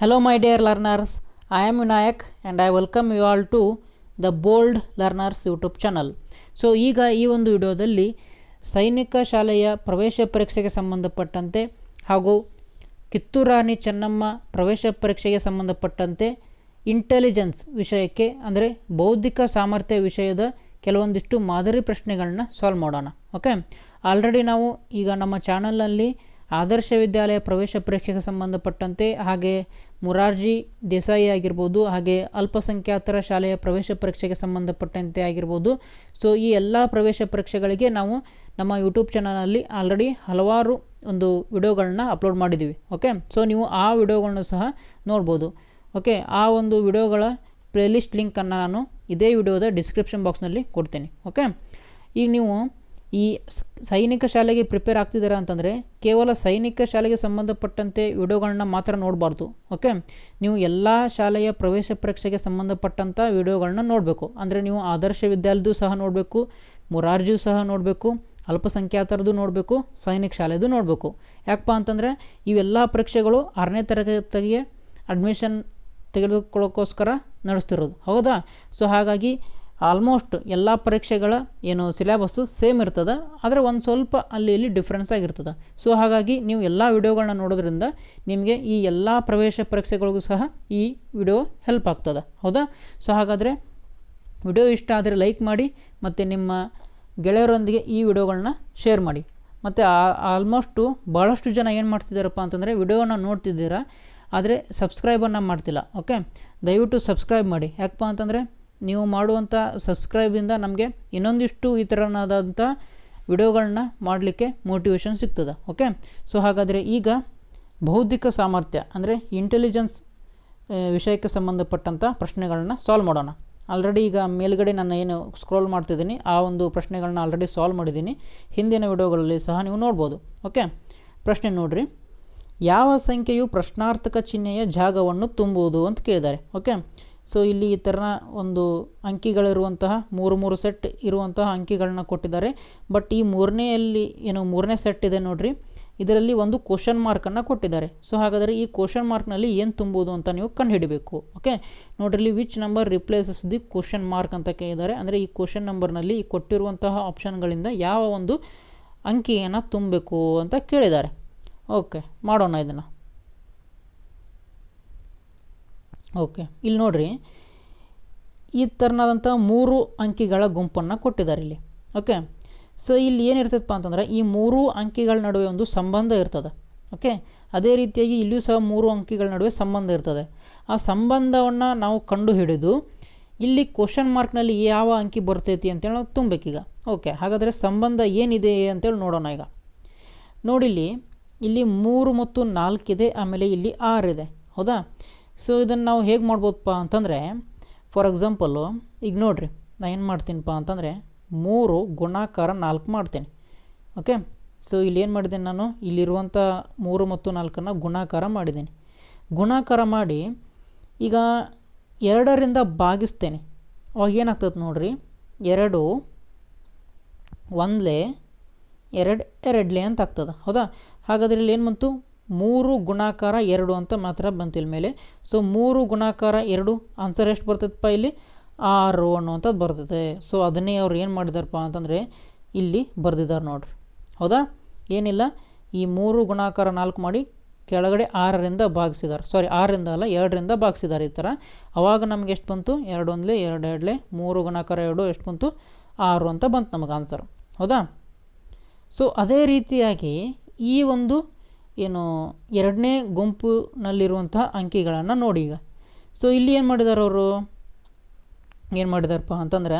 Hello, my dear learners. I am Vinayak and I welcome you all to the bold learners YouTube channel so ಈಗ ಈ ಒಂದು ವಿಡಿಯೋದಲ್ಲಿ ಸೈನಿಕ ಶಾಲೆಯ ಪ್ರವೇಶ ಪರೀಕ್ಷೆಗೆ ಸಂಬಂಧಪಟ್ಟಂತೆ ಹಾಗೂ ಕಿತ್ತೂರು ರಾಣಿ ಚೆನ್ನಮ್ಮ ಪ್ರವೇಶ ಪರೀಕ್ಷೆಗೆ ಸಂಬಂಧಪಟ್ಟಂತೆ ಇಂಟೆಲಿಜೆನ್ಸ್ ವಿಷಯಕ್ಕೆ ಅಂದರೆ ಬೌದ್ಧಿಕ ಸಾಮರ್ಥ್ಯ ವಿಷಯದ ಕೆಲವೊಂದಿಷ್ಟು ಮಾದರಿ ಪ್ರಶ್ನೆಗಳನ್ನ ಸಾಲ್ವ್ ಮಾಡೋಣ. ಓಕೆ ಆಲ್ರೆಡಿ ನಾವು ಈಗ ನಮ್ಮ ಚಾನಲ್ನಲ್ಲಿ ಆದರ್ಶ ವಿದ್ಯಾಲಯ ಪ್ರವೇಶ ಪರೀಕ್ಷೆಗೆ ಸಂಬಂಧಪಟ್ಟಂತೆ ಹಾಗೆ ಮುರಾರ್ಜಿ ದೇಸಾಯಿ ಆಗಿರ್ಬೋದು, ಹಾಗೆ ಅಲ್ಪಸಂಖ್ಯಾತರ ಶಾಲೆಯ ಪ್ರವೇಶ ಪರೀಕ್ಷೆಗೆ ಸಂಬಂಧಪಟ್ಟಂತೆ ಆಗಿರ್ಬೋದು. ಸೊ ಈ ಎಲ್ಲ ಪ್ರವೇಶ ಪರೀಕ್ಷೆಗಳಿಗೆ ನಾವು ನಮ್ಮ ಯೂಟ್ಯೂಬ್ ಚಾನಲಲ್ಲಿ ಆಲ್ರೆಡಿ ಹಲವಾರು ಒಂದು ವಿಡಿಯೋಗಳನ್ನ ಅಪ್ಲೋಡ್ ಮಾಡಿದ್ದೀವಿ ಓಕೆ ಸೊ ನೀವು ಆ ವಿಡಿಯೋಗಳನ್ನು ಸಹ ನೋಡ್ಬೋದು. ಓಕೆ ಆ ಒಂದು ವಿಡಿಯೋಗಳ ಪ್ಲೇಲಿಸ್ಟ್ ಲಿಂಕನ್ನು ನಾನು ಇದೇ ವಿಡಿಯೋದ ಡಿಸ್ಕ್ರಿಪ್ಷನ್ ಬಾಕ್ಸ್ನಲ್ಲಿ ಕೊಡ್ತೀನಿ. ಓಕೆ ಈಗ ನೀವು ಈ ಸೈನಿಕ ಶಾಲೆಗೆ ಪ್ರಿಪೇರ್ ಆಗ್ತಿದ್ದಾರೆ ಅಂತಂದರೆ ಕೇವಲ ಸೈನಿಕ ಶಾಲೆಗೆ ಸಂಬಂಧಪಟ್ಟಂತೆ ವಿಡಿಯೋಗಳನ್ನ ಮಾತ್ರ ನೋಡಬಾರ್ದು ಓಕೆ ನೀವು ಎಲ್ಲ ಶಾಲೆಯ ಪ್ರವೇಶ ಪರೀಕ್ಷೆಗೆ ಸಂಬಂಧಪಟ್ಟಂಥ ವಿಡಿಯೋಗಳನ್ನ ನೋಡಬೇಕು. ಅಂದರೆ ನೀವು ಆದರ್ಶ ವಿದ್ಯಾಲಯದ್ದು ಸಹ ನೋಡಬೇಕು ಮೊರಾರ್ಜಿಯೂ ಸಹ ನೋಡಬೇಕು, ಅಲ್ಪಸಂಖ್ಯಾತರದ್ದು ನೋಡಬೇಕು, ಸೈನಿಕ ಶಾಲೆದು ನೋಡಬೇಕು. ಯಾಕಪ್ಪ ಅಂತಂದರೆ ಇವೆಲ್ಲ ಪರೀಕ್ಷೆಗಳು ಆರನೇ ತರಗತಿಗೆ ಅಡ್ಮಿಷನ್ ತೆಗೆದುಕೊಳ್ಳೋಕ್ಕೋಸ್ಕರ ನಡೆಸ್ತಿರೋದು. ಹೌದಾ? ಸೊ ಹಾಗಾಗಿ ಆಲ್ಮೋಸ್ಟ್ ಎಲ್ಲ ಪರೀಕ್ಷೆಗಳ ಏನು ಸಿಲೆಬಸ್ಸು ಸೇಮ್ ಇರ್ತದೆ, ಆದರೆ ಒಂದು ಸ್ವಲ್ಪ ಅಲ್ಲಿ ಇಲ್ಲಿ ಡಿಫ್ರೆನ್ಸ್ ಆಗಿರ್ತದೆ. ಸೊ ಹಾಗಾಗಿ ನೀವು ಎಲ್ಲ ವಿಡಿಯೋಗಳನ್ನ ನೋಡೋದ್ರಿಂದ ನಿಮಗೆ ಈ ಎಲ್ಲ ಪ್ರವೇಶ ಪರೀಕ್ಷೆಗಳಿಗೂ ಸಹ ಈ ವಿಡಿಯೋ ಹೆಲ್ಪ್ ಆಗ್ತದೆ. ಹೌದಾ? ಸೊ ಹಾಗಾದರೆ ವಿಡಿಯೋ ಇಷ್ಟ ಆದರೆ ಲೈಕ್ ಮಾಡಿ ಮತ್ತು ನಿಮ್ಮ ಗೆಳೆಯರೊಂದಿಗೆ ಈ ವಿಡಿಯೋಗಳನ್ನ ಶೇರ್ ಮಾಡಿ. ಮತ್ತು ಆಲ್ಮೋಸ್ಟು ಭಾಳಷ್ಟು ಜನ ಏನು ಮಾಡ್ತಿದ್ದಾರಪ್ಪ ಅಂತಂದರೆ ವಿಡಿಯೋನ ನೋಡ್ತಿದ್ದೀರಾ, ಆದರೆ ಸಬ್ಸ್ಕ್ರೈಬನ್ನು ಮಾಡ್ತಿಲ್ಲ ಓಕೆ ದಯವಿಟ್ಟು ಸಬ್ಸ್ಕ್ರೈಬ್ ಮಾಡಿ. ಯಾಕಪ್ಪ ಅಂತಂದರೆ ನೀವು ಮಾಡುವಂಥ ಸಬ್ಸ್ಕ್ರೈಬಿಂದ ನಮಗೆ ಇನ್ನೊಂದಿಷ್ಟು ಈ ಥರನಾದಂಥ ವಿಡಿಯೋಗಳನ್ನ ಮಾಡಲಿಕ್ಕೆ ಮೋಟಿವೇಶನ್ ಸಿಗ್ತದೆ ಓಕೆ ಸೊ ಹಾಗಾದರೆ ಈಗ ಬೌದ್ಧಿಕ ಸಾಮರ್ಥ್ಯ ಅಂದರೆ ಇಂಟೆಲಿಜೆನ್ಸ್ ವಿಷಯಕ್ಕೆ ಸಂಬಂಧಪಟ್ಟಂಥ ಪ್ರಶ್ನೆಗಳನ್ನ ಸಾಲ್ವ್ ಮಾಡೋಣ. ಆಲ್ರೆಡಿ ಈಗ ಮೇಲ್ಗಡೆ ನಾನು ಏನು ಸ್ಕ್ರೋಲ್ ಮಾಡ್ತಿದ್ದೀನಿ, ಆ ಒಂದು ಪ್ರಶ್ನೆಗಳನ್ನ ಆಲ್ರೆಡಿ ಸಾಲ್ವ್ ಮಾಡಿದ್ದೀನಿ. ಹಿಂದಿನ ವಿಡಿಯೋಗಳಲ್ಲಿ ಸಹ ನೀವು ನೋಡ್ಬೋದು ಓಕೆ ಪ್ರಶ್ನೆ ನೋಡಿರಿ. ಯಾವ ಸಂಖ್ಯೆಯು ಪ್ರಶ್ನಾರ್ಥಕ ಚಿಹ್ನೆಯ ಜಾಗವನ್ನು ತುಂಬುವುದು ಅಂತ ಕೇಳಿದ್ದಾರೆ ಓಕೆ ಸೊ ಇಲ್ಲಿ ಈ ಥರನ ಒಂದು ಅಂಕಿಗಳಿರುವಂತಹ ಮೂರು ಮೂರು ಸೆಟ್ ಇರುವಂತಹ ಅಂಕಿಗಳನ್ನ ಕೊಟ್ಟಿದ್ದಾರೆ. ಬಟ್ ಈ ಮೂರನೆಯಲ್ಲಿ ಏನು ಮೂರನೇ ಸೆಟ್ ಇದೆ ನೋಡಿರಿ. ಇದರಲ್ಲಿ ಒಂದು ಕ್ವಶನ್ ಮಾರ್ಕನ್ನು ಕೊಟ್ಟಿದ್ದಾರೆ. ಸೊ ಹಾಗಾದರೆ ಈ ಕ್ವಶನ್ ಮಾರ್ಕ್ನಲ್ಲಿ ಏನು ತುಂಬುವುದು ಅಂತ ನೀವು ಕಂಡುಹಿಡಬೇಕು. ಓಕೆ ನೋಡ್ರಿ which number replaces the question mark ಅಂತ ಕೇಳಿದ್ದಾರೆ. ಅಂದರೆ ಈ ಕ್ವಶನ್ ನಂಬರ್ನಲ್ಲಿ ಕೊಟ್ಟಿರುವಂತಹ ಆಪ್ಷನ್ಗಳಿಂದ ಯಾವ ಒಂದು ಅಂಕಿಯನ್ನು ತುಂಬಬೇಕು ಅಂತ ಕೇಳಿದ್ದಾರೆ. ಓಕೆ ಮಾಡೋಣ ಇದನ್ನು. ಓಕೆ. ಇಲ್ಲಿ ನೋಡಿರಿ. ಈ ಥರನಾದಂಥ ಮೂರು ಅಂಕಿಗಳ ಗುಂಪನ್ನು ಕೊಟ್ಟಿದ್ದಾರೆ ಇಲ್ಲಿ. ಓಕೆ. ಸೊ ಇಲ್ಲಿ ಏನಿರ್ತದಪ್ಪ ಅಂತಂದ್ರೆ, ಈ ಮೂರು ಅಂಕಿಗಳ ನಡುವೆ ಒಂದು ಸಂಬಂಧ ಇರ್ತದೆ. ಓಕೆ. ಅದೇ ರೀತಿಯಾಗಿ ಇಲ್ಲಿಯೂ ಸಹ ಮೂರು ಅಂಕಿಗಳ ನಡುವೆ ಸಂಬಂಧ ಇರ್ತದೆ. ಆ ಸಂಬಂಧವನ್ನು ನಾವು ಕಂಡು ಹಿಡಿದು ಇಲ್ಲಿ ಕ್ವಶನ್ ಮಾರ್ಕ್ನಲ್ಲಿ ಯಾವ ಅಂಕಿ ಬರ್ತೈತಿ ಅಂತೇಳಿ ನಾವು ತುಂಬಬೇಕೀಗ ಓಕೆ. ಹಾಗಾದರೆ ಸಂಬಂಧ ಏನಿದೆ ಅಂತೇಳಿ ನೋಡೋಣ ಈಗ. ನೋಡಿಲ್ಲಿ ಇಲ್ಲಿ ಮೂರು ಮತ್ತು ನಾಲ್ಕಿದೆ, ಆಮೇಲೆ ಇಲ್ಲಿ ಆರಿದೆ. ಹೌದಾ? ಸೊ ಇದನ್ನು ನಾವು ಹೇಗೆ ಮಾಡ್ಬೋದಪ್ಪ ಅಂತಂದರೆ ಫಾರ್ ಎಕ್ಸಾಂಪಲ್ಲು ಈಗ ನೋಡ್ರಿ, ನಾ ಏನು ಮಾಡ್ತೀನಪ್ಪ ಅಂತಂದರೆ, ಮೂರು ಗುಣಾಕಾರ ನಾಲ್ಕು ಮಾಡ್ತೀನಿ. ಓಕೆ ಸೊ ಇಲ್ಲಿ ಏನು ಮಾಡಿದ್ದೀನಿ ನಾನು? ಇಲ್ಲಿರುವಂಥ ಮೂರು ಮತ್ತು ನಾಲ್ಕನ್ನು ಗುಣಾಕಾರ ಮಾಡಿದ್ದೀನಿ. ಗುಣಾಕಾರ ಮಾಡಿ ಈಗ ಎರಡರಿಂದ ಭಾಗಿಸ್ತೇನೆ. ಅವಾಗ ಏನಾಗ್ತದೆ ನೋಡ್ರಿ? ಎರಡು ಒಂದ್ಲೆ, ಎರಡು ಎರಡ್ಲೆ ಅಂತ ಆಗ್ತದೆ. ಹೌದಾ? ಹಾಗಾದ್ರೆ ಇಲ್ಲಿ ಏನು ಬಂತು? ಮೂರು ಗುಣಾಕಾರ ಎರಡು ಅಂತ ಮಾತ್ರ ಬಂತಿಲ್ಲ ಮೇಲೆ. ಸೊ ಮೂರು ಗುಣಾಕಾರ ಎರಡು ಆನ್ಸರ್ ಎಷ್ಟು ಬರ್ತದಪ್ಪ ಇಲ್ಲಿ? ಆರು ಅನ್ನುವಂಥದ್ದು ಬರ್ತದೆ. ಸೊ ಅದನ್ನೇ ಅವ್ರು ಏನು ಮಾಡಿದಾರಪ್ಪ ಅಂತಂದರೆ, ಇಲ್ಲಿ ಬರೆದಿದ್ದಾರೆ ನೋಡ್ರಿ. ಹೌದಾ? ಏನಿಲ್ಲ. ಈ ಮೂರು ಗುಣಾಕಾರ ನಾಲ್ಕು ಮಾಡಿ ಕೆಳಗಡೆ ಆರರಿಂದ ಭಾಗಿಸಿದ್ದಾರೆ ಸಾರಿ ಆರರಿಂದ ಅಲ್ಲ, ಎರಡರಿಂದ ಭಾಗಿಸಿದ್ದಾರೆ ಈ ಥರ. ಅವಾಗ ನಮ್ಗೆ ಎಷ್ಟು ಬಂತು? ಎರಡು ಒಂದ್ಲೆ, ಎರಡು ಎರಡಲೇ, ಮೂರು ಗುಣಾಕಾರ ಎರಡು ಎಷ್ಟು ಬಂತು? ಆರು ಅಂತ ಬಂತು ನಮಗೆ ಆನ್ಸರ್ ಹೌದಾ? ಸೊ ಅದೇ ರೀತಿಯಾಗಿ ಈ ಒಂದು ಏನು, ಎರಡನೇ ಗುಂಪಿನಲ್ಲಿರುವಂತಹ ಅಂಕಿಗಳನ್ನು ನೋಡಿ ಈಗ. ಸೊ ಇಲ್ಲಿ ಏನು ಮಾಡಿದ್ದಾರೆ ಅವರು? ಏನು ಮಾಡಿದಾರಪ್ಪ ಅಂತಂದರೆ,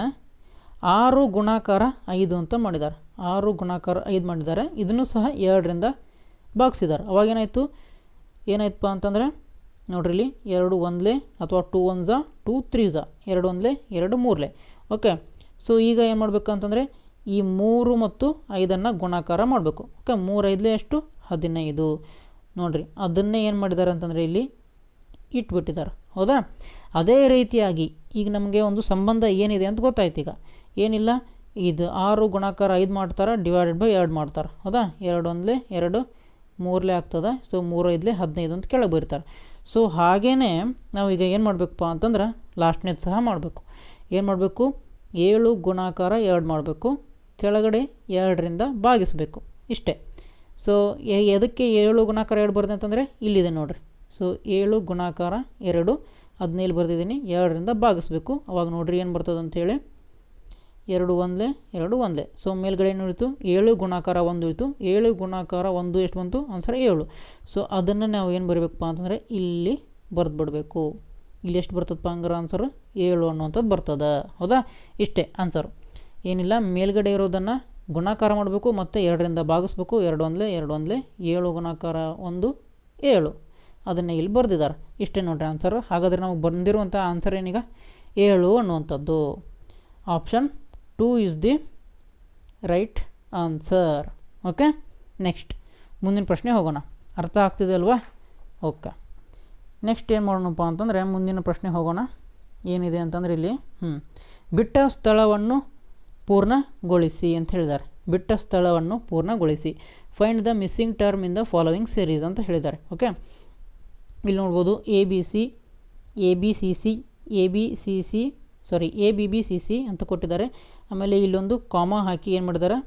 ಆರು ಗುಣಾಕಾರ ಐದು ಅಂತ ಮಾಡಿದ್ದಾರೆ ಆರು ಗುಣಾಕಾರ ಐದು ಮಾಡಿದ್ದಾರೆ ಇದನ್ನು ಸಹ ಎರಡರಿಂದ ಭಾಗಿಸಿದ್ದಾರೆ ಅವಾಗೇನಾಯಿತು ಏನಾಯ್ತಪ್ಪ ಅಂತಂದರೆ, ನೋಡ್ರಿ ಇಲ್ಲಿ ಎರಡು ಒಂದ್ಲೆ ಅಥವಾ ಟೂ ಒನ್ ಝಾ ಟೂ ತ್ರೀ ಝಾ ಎರಡು ಒಂದ್ಲೆ, ಎರಡು ಮೂರ್ಲೆ. ಓಕೆ ಸೊ ಈಗ ಏನು ಮಾಡಬೇಕು ಅಂತಂದರೆ, ಈ ಮೂರು ಮತ್ತು ಐದನ್ನು ಗುಣಾಕಾರ ಮಾಡಬೇಕು. ಓಕೆ ಮೂರು ಐದಲೇ ಎಷ್ಟು? ಹದಿನೈದು. ನೋಡ್ರಿ, ಅದನ್ನೇ ಏನು ಮಾಡಿದ್ದಾರೆ ಅಂತಂದರೆ ಇಲ್ಲಿ ಇಟ್ಬಿಟ್ಟಿದ್ದಾರೆ ಹೌದಾ? ಅದೇ ರೀತಿಯಾಗಿ ಈಗ ನಮಗೆ ಒಂದು ಸಂಬಂಧ ಏನಿದೆ ಅಂತ ಗೊತ್ತಾಯ್ತು ಈಗ. ಏನಿಲ್ಲ, ಇದು ಆರು ಗುಣಾಕಾರ ಐದು ಮಾಡ್ತಾರೆ ಡಿವೈಡೆಡ್ ಬೈ ಎರಡು ಮಾಡ್ತಾರೆ. ಹೌದಾ? ಎರಡು ಒಂದ್ಲೆ ಎರಡು, ಮೂರಲೇ ಆಗ್ತದೆ? ಸೊ ಮೂರು ಐದಲೇ ಹದಿನೈದು ಅಂತ ಕೆಳಗೆ ಬರೀತಾರೆ. ಸೊ ಹಾಗೇ ನಾವು ಈಗ ಏನು ಮಾಡಬೇಕಪ್ಪ ಅಂತಂದ್ರೆ ಲಾಸ್ಟ್ನೇದು ಸಹ ಮಾಡಬೇಕು. ಏನು ಮಾಡಬೇಕು? ಏಳು ಗುಣಾಕಾರ ಎರಡು ಮಾಡಬೇಕು. ಕೆಳಗಡೆ ಎರಡರಿಂದ ಭಾಗಿಸಬೇಕು. ಇಷ್ಟೇ. ಸೊ ಎದಕ್ಕೆ ಏಳು ಗುಣಾಕಾರ ಎರಡು ಬರ್ದೆ ಅಂತಂದರೆ ಇಲ್ಲಿದೆ ನೋಡಿರಿ. ಸೊ ಏಳು ಗುಣಾಕಾರ ಎರಡು ಹದಿನೇಳು ಬರೆದಿದ್ದೀನಿ, ಎರಡರಿಂದ ಭಾಗಿಸ್ಬೇಕು. ಅವಾಗ ನೋಡ್ರಿ ಏನು ಬರ್ತದೆ ಅಂಥೇಳಿ ಎರಡು ಒಂದೇ ಎರಡು ಒಂದೇ ಸೊ ಮೇಲ್ಗಡೆ ಏನು ಇಳಿತು ಏಳು ಗುಣಾಕಾರ ಒಂದು ಇಳಿತು ಏಳು ಗುಣಾಕಾರ ಒಂದು, ಎಷ್ಟು ಬಂತು? ಆನ್ಸರ್ ಏಳು. ಸೊ ಅದನ್ನು ನಾವು ಏನು ಬರಬೇಕಪ್ಪ ಅಂತಂದರೆ ಇಲ್ಲಿ ಬರೆದು ಬಿಡಬೇಕು ಇಲ್ಲಿ ಎಷ್ಟು ಬರ್ತದಪ್ಪ ಹಂಗಾರೆ ಆನ್ಸರ್ ಏಳು ಅನ್ನುವಂಥದ್ದು ಬರ್ತದೆ. ಹೌದಾ? ಇಷ್ಟೇ ಆನ್ಸರು ಏನಿಲ್ಲ, ಮೇಲ್ಗಡೆ ಇರೋದನ್ನು ಗುಣಾಕಾರ ಮಾಡಬೇಕು ಮತ್ತು ಎರಡರಿಂದ ಭಾಗಿಸ್ಬೇಕು. ಎರಡು ಒಂದಲೇ ಎರಡು ಒಂದಲೇ, ಏಳು ಗುಣಾಕಾರ ಒಂದು, ಏಳು. ಅದನ್ನು ಇಲ್ಲಿ ಬರೆದಿದ್ದಾರೆ. ಇಷ್ಟೇ ನೋಡ್ರಿ ಆನ್ಸರ್ ಹಾಗಾದರೆ ನಮಗೆ ಬಂದಿರುವಂಥ ಆನ್ಸರ್ ಏನೀಗ? ಏಳು ಅನ್ನುವಂಥದ್ದು. Option two is the right answer okay next ಮುಂದಿನ ಪ್ರಶ್ನೆ ಹೋಗೋಣ. ಅರ್ಥ ಆಗ್ತಿದೆ ಅಲ್ವಾ? ಓಕೆ ನೆಕ್ಸ್ಟ್ ಏನು ಮಾಡೋಣಪ್ಪ ಅಂತಂದರೆ ಮುಂದಿನ ಪ್ರಶ್ನೆ ಹೋಗೋಣ. ಏನಿದೆ ಅಂತಂದರೆ ಇಲ್ಲಿ? ಹ್ಞೂ ಬಿಟ್ಟ ಸ್ಥಳವನ್ನು ಪೂರ್ಣಗೊಳಿಸಿ ಅಂತ ಹೇಳಿದ್ದಾರೆ. ಬಿಟ್ಟ ಸ್ಥಳವನ್ನು ಪೂರ್ಣಗೊಳಿಸಿ. Find the missing term in the following series ಅಂತ ಹೇಳಿದ್ದಾರೆ. ಓಕೆ ಇಲ್ಲಿ ನೋಡ್ಬೋದು A B C A B C C A B C C sorry A B B C C ಅಂತ ಕೊಟ್ಟಿದ್ದಾರೆ. ಆಮೇಲೆ ಇಲ್ಲೊಂದು ಕಾಮ ಹಾಕಿ ಏನು ಮಾಡಿದ್ದಾರೆ?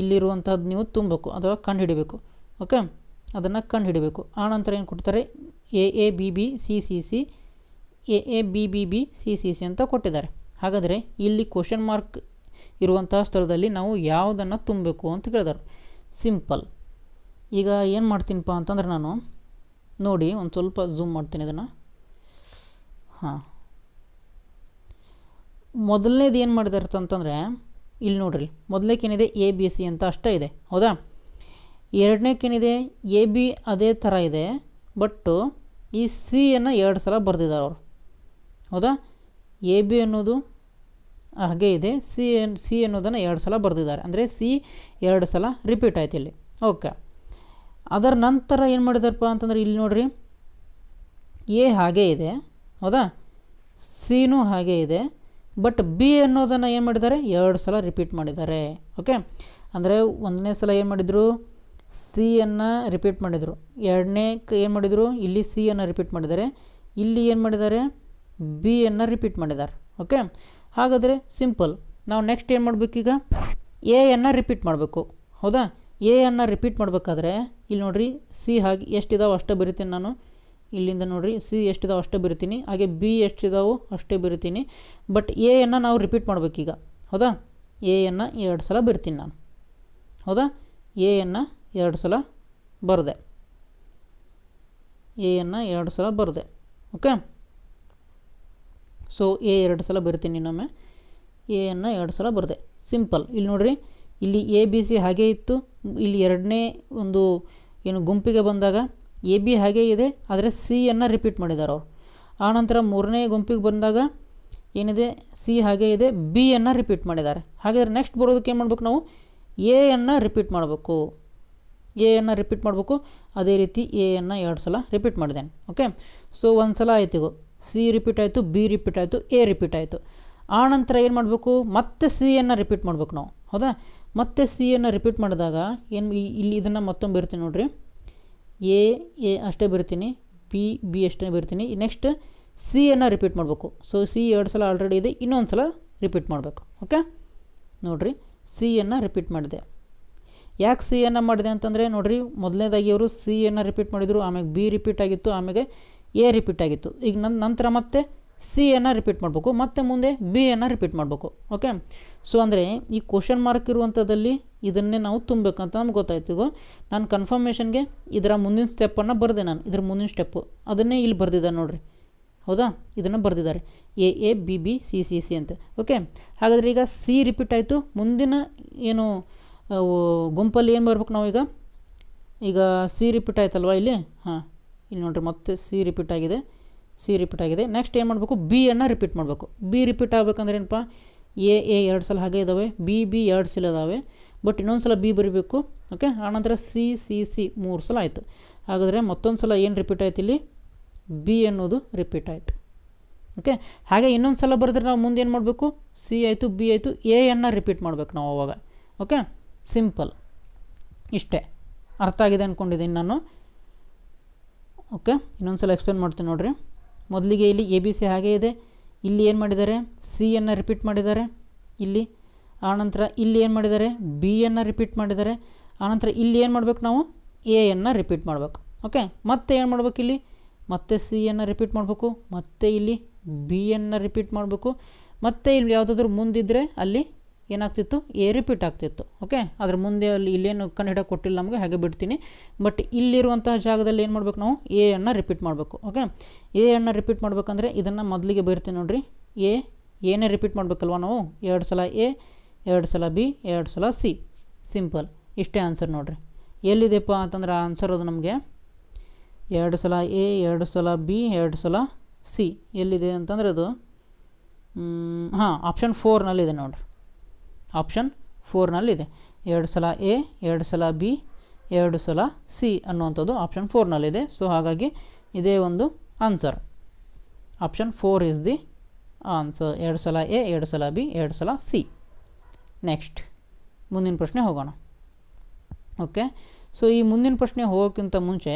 ಇಲ್ಲಿರುವಂಥದ್ದು ನೀವು ತುಂಬಬೇಕು ಅಥವಾ ಕಂಡು ಹಿಡಿಬೇಕು ಓಕೆ ಅದನ್ನು ಕಂಡು ಹಿಡಿಬೇಕು ಆನಂತರ ಏನು ಕೊಡ್ತಾರೆ? A A B B C C C A A B B B C C C ಅಂತ ಕೊಟ್ಟಿದ್ದಾರೆ. ಹಾಗಾದರೆ ಇಲ್ಲಿ ಕ್ವಶನ್ ಮಾರ್ಕ್ ಇರುವಂತಹ ಸ್ಥಳದಲ್ಲಿ ನಾವು ಯಾವುದನ್ನು ತುಂಬಬೇಕು ಅಂತ ಕೇಳಿದಾರೆ ಸಿಂಪಲ್ ಈಗ ಏನು ಮಾಡ್ತೀನಪ್ಪ ಅಂತಂದ್ರೆ ನಾನು ನೋಡಿ ಒಂದು ಸ್ವಲ್ಪ ಝೂಮ್ ಮಾಡ್ತೀನಿ ಇದನ್ನು. ಹಾಂ. ಮೊದಲನೇದು ಏನು ಮಾಡಿದಾರೆ ಅಂತಂದರೆ, ಇಲ್ಲಿ ನೋಡ್ರಿ, ಮೊದಲೇಕೇನಿದೆ ಎ ಬಿ ಸಿ ಅಂತ ಅಷ್ಟೇ ಇದೆ, ಹೌದಾ? ಎರಡನೇಕೇನಿದೆ ಎ ಬಿ ಅದೇ ಥರ ಇದೆ ಬಟ್ಟು ಈ ಸಿಯನ್ನು ಎರಡು ಸಲ ಬರೆದಿದ್ದಾರೆ ಅವರು, ಹೌದಾ? ಎ ಬಿ ಅನ್ನೋದು ಹಾಗೆ ಇದೆ. ಸಿ ಎನ್, ಸಿ ಅನ್ನೋದನ್ನು ಎರಡು ಸಲ ಬರೆದಿದ್ದಾರೆ. ಅಂದರೆ ಸಿ ಎರಡು ಸಲ ರಿಪೀಟ್ ಆಯ್ತು ಇಲ್ಲಿ. ಓಕೆ. ಅದರ ನಂತರ ಏನು ಮಾಡಿದಾರಪ್ಪ ಅಂತಂದ್ರೆ ಇಲ್ಲಿ ನೋಡ್ರಿ. ಎ ಹಾಗೇ ಇದೆ. ಹೌದಾ? ಸಿನೂ ಹಾಗೇ ಇದೆ. ಬಟ್ ಬಿ ಅನ್ನೋದನ್ನು ಏನು ಮಾಡಿದ್ದಾರೆ? ಎರಡು ಸಲ ರಿಪೀಟ್ ಮಾಡಿದ್ದಾರೆ. ಓಕೆ? ಅಂದರೆ ಒಂದನೇ ಸಲ ಏನು ಮಾಡಿದರು? ಸಿಯನ್ನು ರಿಪೀಟ್ ಮಾಡಿದರು. ಎರಡನೇ ಏನು ಮಾಡಿದರು? ಇಲ್ಲಿ ಸಿಯನ್ನು ರಿಪೀಟ್ ಮಾಡಿದ್ದಾರೆ. ಇಲ್ಲಿ ಏನು ಮಾಡಿದ್ದಾರೆ? ಬಿಯನ್ನು ರಿಪೀಟ್ ಮಾಡಿದ್ದಾರೆ. ಓಕೆ? ಹಾಗಾದರೆ ಸಿಂಪಲ್. ನಾವು ನೆಕ್ಸ್ಟ್ ಏನು ಮಾಡಬೇಕೀಗ ಎಯನ್ನು ರಿಪೀಟ್ ಮಾಡಬೇಕು. ಹೌದಾ? ಎಯನ್ನು ರಿಪೀಟ್ ಮಾಡಬೇಕಾದ್ರೆ ಇಲ್ಲಿ ನೋಡಿರಿ ಸಿ ಹಾಗೆ ಎಷ್ಟಿದಾವೆ ಅಷ್ಟೇ ಬರಿತೀನಿ ನಾನು. ಇಲ್ಲಿಂದ ನೋಡಿರಿ ಸಿ ಎಷ್ಟಿದಾವೆ ಅಷ್ಟೇ ಬರಿತೀನಿ. ಹಾಗೆ ಬಿ ಎಷ್ಟಿದಾವೋ ಅಷ್ಟೇ ಬರಿತೀನಿ. ಬಟ್ ಎಯನ್ನು ನಾವು ರಿಪೀಟ್ ಮಾಡಬೇಕೀಗ. ಹೌದಾ? ಎಯನ್ನು ಎರಡು ಸಲ ಬರಿತೀನಿ ನಾನು. ಹೌದಾ? ಎಯನ್ನು ಎರಡು ಸಲ ಬರೆದೆ. ಎಯನ್ನು ಎರಡು ಸಲ ಬರದೆ. ಓಕೆ ಸೊ ಎ ಎರಡು ಸಲ ಬರಿತೀನಿ ಇನ್ನೊಮ್ಮೆ. ಎಯನ್ನು ಎರಡು ಸಲ ಬರುತ್ತೆ ಸಿಂಪಲ್ ಇಲ್ಲಿ ನೋಡಿರಿ, ಇಲ್ಲಿ ಎ ಬಿ ಸಿ ಹಾಗೇ ಇತ್ತು. ಇಲ್ಲಿ ಎರಡನೇ ಒಂದು ಏನು ಗುಂಪಿಗೆ ಬಂದಾಗ ಎ ಬಿ ಹಾಗೇ ಇದೆ, ಆದರೆ ಸಿಯನ್ನು ರಿಪೀಟ್ ಮಾಡಿದ್ದಾರೆ ಅವರು. ಆನಂತರ ಮೂರನೇ ಗುಂಪಿಗೆ ಬಂದಾಗ ಏನಿದೆ? ಸಿ ಹಾಗೇ ಇದೆ ಬಿಯನ್ನು ರಿಪೀಟ್ ಮಾಡಿದ್ದಾರೆ ಹಾಗಾದರೆ ನೆಕ್ಸ್ಟ್ ಬರೋದಕ್ಕೆ ಏನು ಮಾಡ್ಬೇಕು ನಾವು? ಎಯನ್ನು ರಿಪೀಟ್ ಮಾಡಬೇಕು. ಎಯನ್ನು ರಿಪೀಟ್ ಮಾಡಬೇಕು. ಅದೇ ರೀತಿ ಎಯನ್ನು ಎರಡು ಸಲ ರಿಪೀಟ್ ಮಾಡಿದ್ದೇನೆ ಓಕೆ ಸೊ ಒಂದು ಸಲ ಆಯ್ತು ಈಗ ಸಿ ರಿಪೀಟ್ ಆಯಿತು ಬಿ ರಿಪೀಟ್ ಆಯಿತು ಎ ರಿಪೀಟ್ ಆಯಿತು. ಆನಂತರ ಏನು ಮಾಡಬೇಕು? ಮತ್ತೆ ಸಿಯನ್ನು ರಿಪೀಟ್ ಮಾಡ್ಬೇಕು ನಾವು. ಹೌದಾ? ಮತ್ತೆ ಸಿಯನ್ನು ರಿಪೀಟ್ ಮಾಡಿದಾಗ ಏನು ಇಲ್ಲಿ ಇದನ್ನು ಮತ್ತೊಮ್ಮೆ ಬರ್ತೀನಿ ನೋಡಿರಿ. ಎ ಎ ಅಷ್ಟೇ ಬರ್ತೀನಿ ಬಿ ಬಿ ಅಷ್ಟೇ ಬರ್ತೀನಿ. ನೆಕ್ಸ್ಟ್ ಸಿಯನ್ನು ರಿಪೀಟ್ ಮಾಡಬೇಕು. ಸೊ ಸಿ ಎರಡು ಸಲ ಆಲ್ರೆಡಿ ಇದೆ, ಇನ್ನೊಂದು ಸಲ ರಿಪೀಟ್ ಮಾಡಬೇಕು. ಓಕೆ ನೋಡಿರಿ ಸಿಯನ್ನು ರಿಪೀಟ್ ಮಾಡಿದೆ. ಯಾಕೆ ಸಿಯನ್ನು ಮಾಡಿದೆ ಅಂತಂದರೆ ನೋಡಿರಿ, ಮೊದಲನೇದಾಗಿ ಅವರು ಸಿಯನ್ನು ರಿಪೀಟ್ ಮಾಡಿದರು ಆಮೇಲೆ ಬಿ ರಿಪೀಟ್ ಆಗಿತ್ತು ಆಮೇಲೆ ಎ ರಿಪೀಟ್ ಆಗಿತ್ತು. ಈಗ ನನ್ನ ನಂತರ ಮತ್ತೆ ಸಿ ಸಿಯನ್ನು ರಿಪೀಟ್ ಮಾಡಬೇಕು, ಮತ್ತು ಮುಂದೆ ಬಿ ಬಿಯನ್ನು ರಿಪೀಟ್ ಮಾಡಬೇಕು, ಓಕೆ? ಸೊ, ಅಂದರೆ ಈ ಕ್ವಶನ್ ಮಾರ್ಕ್ ಇರುವಂಥದ್ದಲ್ಲಿ ಇದನ್ನೇ ನಾವು ತುಂಬಬೇಕಂತ ನಮ್ಗೆ ಗೊತ್ತಾಯ್ತು. ಈಗ ನಾನು ಕನ್ಫರ್ಮೇಷನ್ಗೆ ಇದರ ಮುಂದಿನ ಸ್ಟೆಪ್ಪನ್ನು ಬರೆದೆ ನಾನು, ಇದರ ಮುಂದಿನ ಸ್ಟೆಪ್ಪು ಅದನ್ನೇ ಇಲ್ಲಿ ಬರೆದಿದ್ದಾರೆ ನೋಡಿರಿ. ಹೌದಾ? ಇದನ್ನು ಬರೆದಿದ್ದಾರೆ. A A, B B, C C C ಅಂತ, ಓಕೆ? ಹಾಗಾದರೆ ಈಗ ಸಿ ರಿಪೀಟ್ ಆಯಿತು. ಮುಂದಿನ ಏನು ಗುಂಪಲ್ಲಿ ಏನು ಬರ್ಬೇಕು ನಾವೀಗ? ಈಗ ಸಿ ರಿಪೀಟ್ ಆಯ್ತಲ್ವಾ ಇಲ್ಲಿ? ಹಾಂ. ಇಲ್ಲಿ ನೋಡಿರಿ ಮತ್ತೆ ಸಿ ರಿಪೀಟ್ ಆಗಿದೆ. ಸಿ ರಿಪೀಟ್ ಆಗಿದೆ. ನೆಕ್ಸ್ಟ್ ಏನು ಮಾಡಬೇಕು? ಬಿಯನ್ನು ರಿಪೀಟ್ ಮಾಡಬೇಕು. ಬಿ ರಿಪೀಟ್ ಆಗಬೇಕಂದ್ರೆ ಏನಪ್ಪ? ಎ ಎ ಎರಡು ಸಲ ಹಾಗೆ ಇದ್ದಾವೆ ಬಿ ಬಿ ಎರಡು ಸಲ ಇದ್ದಾವೆ ಬಟ್ ಇನ್ನೊಂದು ಸಲ ಬಿ ಬರೀಬೇಕು. ಓಕೆ ಆನಂತರ ಸಿ ಸಿ ಸಿ ಮೂರು ಸಲ ಆಯಿತು. ಹಾಗಾದರೆ ಮತ್ತೊಂದು ಸಲ ಏನು ರಿಪೀಟ್ ಆಯ್ತು ಇಲ್ಲಿ? ಬಿ ಅನ್ನೋದು ರಿಪೀಟ್ ಆಯಿತು. ಓಕೆ ಹಾಗೆ ಇನ್ನೊಂದು ಸಲ ಬರೆದ್ರೆ ನಾವು ಮುಂದೆ ಏನು ಮಾಡಬೇಕು? ಸಿ ಆಯಿತು ಬಿ ಆಯಿತು ಎಯನ್ನು ರಿಪೀಟ್ ಮಾಡಬೇಕು ನಾವು ಅವಾಗ. ಓಕೆ ಸಿಂಪಲ್ ಇಷ್ಟೇ. ಅರ್ಥ ಆಗಿದೆ ಅಂದ್ಕೊಂಡಿದ್ದೀನಿ ನಾನು. ಓಕೆ ಇನ್ನೊಂದು ಸಲ ಎಕ್ಸ್ಪ್ಲೇನ್ ಮಾಡ್ತೀನಿ ನೋಡಿರಿ. ಮೊದಲಿಗೆ ಇಲ್ಲಿ ಎ ಬಿ ಸಿ ಹಾಗೆ ಇದೆ. ಇಲ್ಲಿ ಏನು ಮಾಡಿದ್ದಾರೆ? ಸಿಯನ್ನು ರಿಪೀಟ್ ಮಾಡಿದ್ದಾರೆ. ಇಲ್ಲಿ. ಆನಂತರ ಇಲ್ಲಿ ಏನು ಮಾಡಿದ್ದಾರೆ? ಬಿಯನ್ನು ರಿಪೀಟ್ ಮಾಡಿದ್ದಾರೆ. ಆನಂತರ ಇಲ್ಲಿ ಏನು ಮಾಡಬೇಕು ನಾವು? ಎಯನ್ನು ರಿಪೀಟ್ ಮಾಡಬೇಕು. ಓಕೆ, ಮತ್ತೆ ಏನು ಮಾಡಬೇಕು ಇಲ್ಲಿ? ಮತ್ತೆ ಸಿಯನ್ನು ರಿಪೀಟ್ ಮಾಡಬೇಕು. ಮತ್ತೆ ಇಲ್ಲಿ ಬಿಯನ್ನು ರಿಪೀಟ್ ಮಾಡಬೇಕು. ಮತ್ತೆ ಇಲ್ಲಿ ಯಾವುದಾದ್ರೂ ಮುಂದಿದ್ದರೆ ಅಲ್ಲಿ ಏನಾಗ್ತಿತ್ತು? ಎ ರಿಪೀಟ್ ಆಗ್ತಿತ್ತು ಓಕೆ? ಅದ್ರ ಮುಂದೆ ಅಲ್ಲಿ ಇಲ್ಲೇನು ಕನ್ನಡ ಕೊಟ್ಟಿಲ್ಲ ನಮಗೆ, ಹಾಗೆ ಬಿಡ್ತೀನಿ. ಬಟ್ ಇಲ್ಲಿರುವಂತಹ ಜಾಗದಲ್ಲಿ ಏನು ಮಾಡ್ಬೇಕು ನಾವು? ಎ ಅನ್ನ ರಿಪೀಟ್ ಮಾಡಬೇಕು. ಓಕೆ? ಎ ಅನ್ನ ರಿಪೀಟ್ ಮಾಡ್ಬೇಕಂದ್ರೆ ಇದನ್ನು ಮೊದಲಿಗೆ ಬರ್ತೀನಿ ನೋಡಿರಿ. ಎ ಏನೇ ರಿಪೀಟ್ ಮಾಡಬೇಕಲ್ವ ನಾವು? ಎರಡು ಸಲ ಎ ಎರಡು ಸಲ ಬಿ ಎರಡು ಸಲ ಸಿ ಸಿಂಪಲ್ ಇಷ್ಟೇ ಆನ್ಸರ್ ನೋಡಿರಿ. ಎಲ್ಲಿದೆಪ್ಪ ಅಂತಂದ್ರೆ ಆನ್ಸರ್ ಅದು ನಮಗೆ ಎರಡು ಸಲ ಎ ಎರಡು ಸಲ ಬಿ ಎರಡು ಸಲ ಸಿ ಎಲ್ಲಿದೆ ಅಂತಂದ್ರೆ ಅದು ಹಾಂ ಆಪ್ಷನ್ ಫೋರ್ನಲ್ಲಿದೆ ನೋಡಿರಿ. ಆಪ್ಷನ್ ಫೋರ್ನಲ್ಲಿದೆ ಎರಡು ಸಲ ಎ ಎರಡು ಸಲ ಬಿ ಎರಡು ಸಲ ಸಿ ಅನ್ನುವಂಥದ್ದು ಆಪ್ಷನ್ ಫೋರ್ನಲ್ಲಿದೆ ಸೊ ಹಾಗಾಗಿ ಇದೇ ಒಂದು answer option four is the answer ಎರಡು ಸಲ ಎ ಎರಡು ಸಲ ಬಿ ಎರಡು ಸಲ ಸಿ ನೆಕ್ಸ್ಟ್ ಮುಂದಿನ ಪ್ರಶ್ನೆ ಹೋಗೋಣ. ಓಕೆ ಸೊ ಈ ಮುಂದಿನ ಪ್ರಶ್ನೆ ಹೋಗೋಕ್ಕಿಂತ ಮುಂಚೆ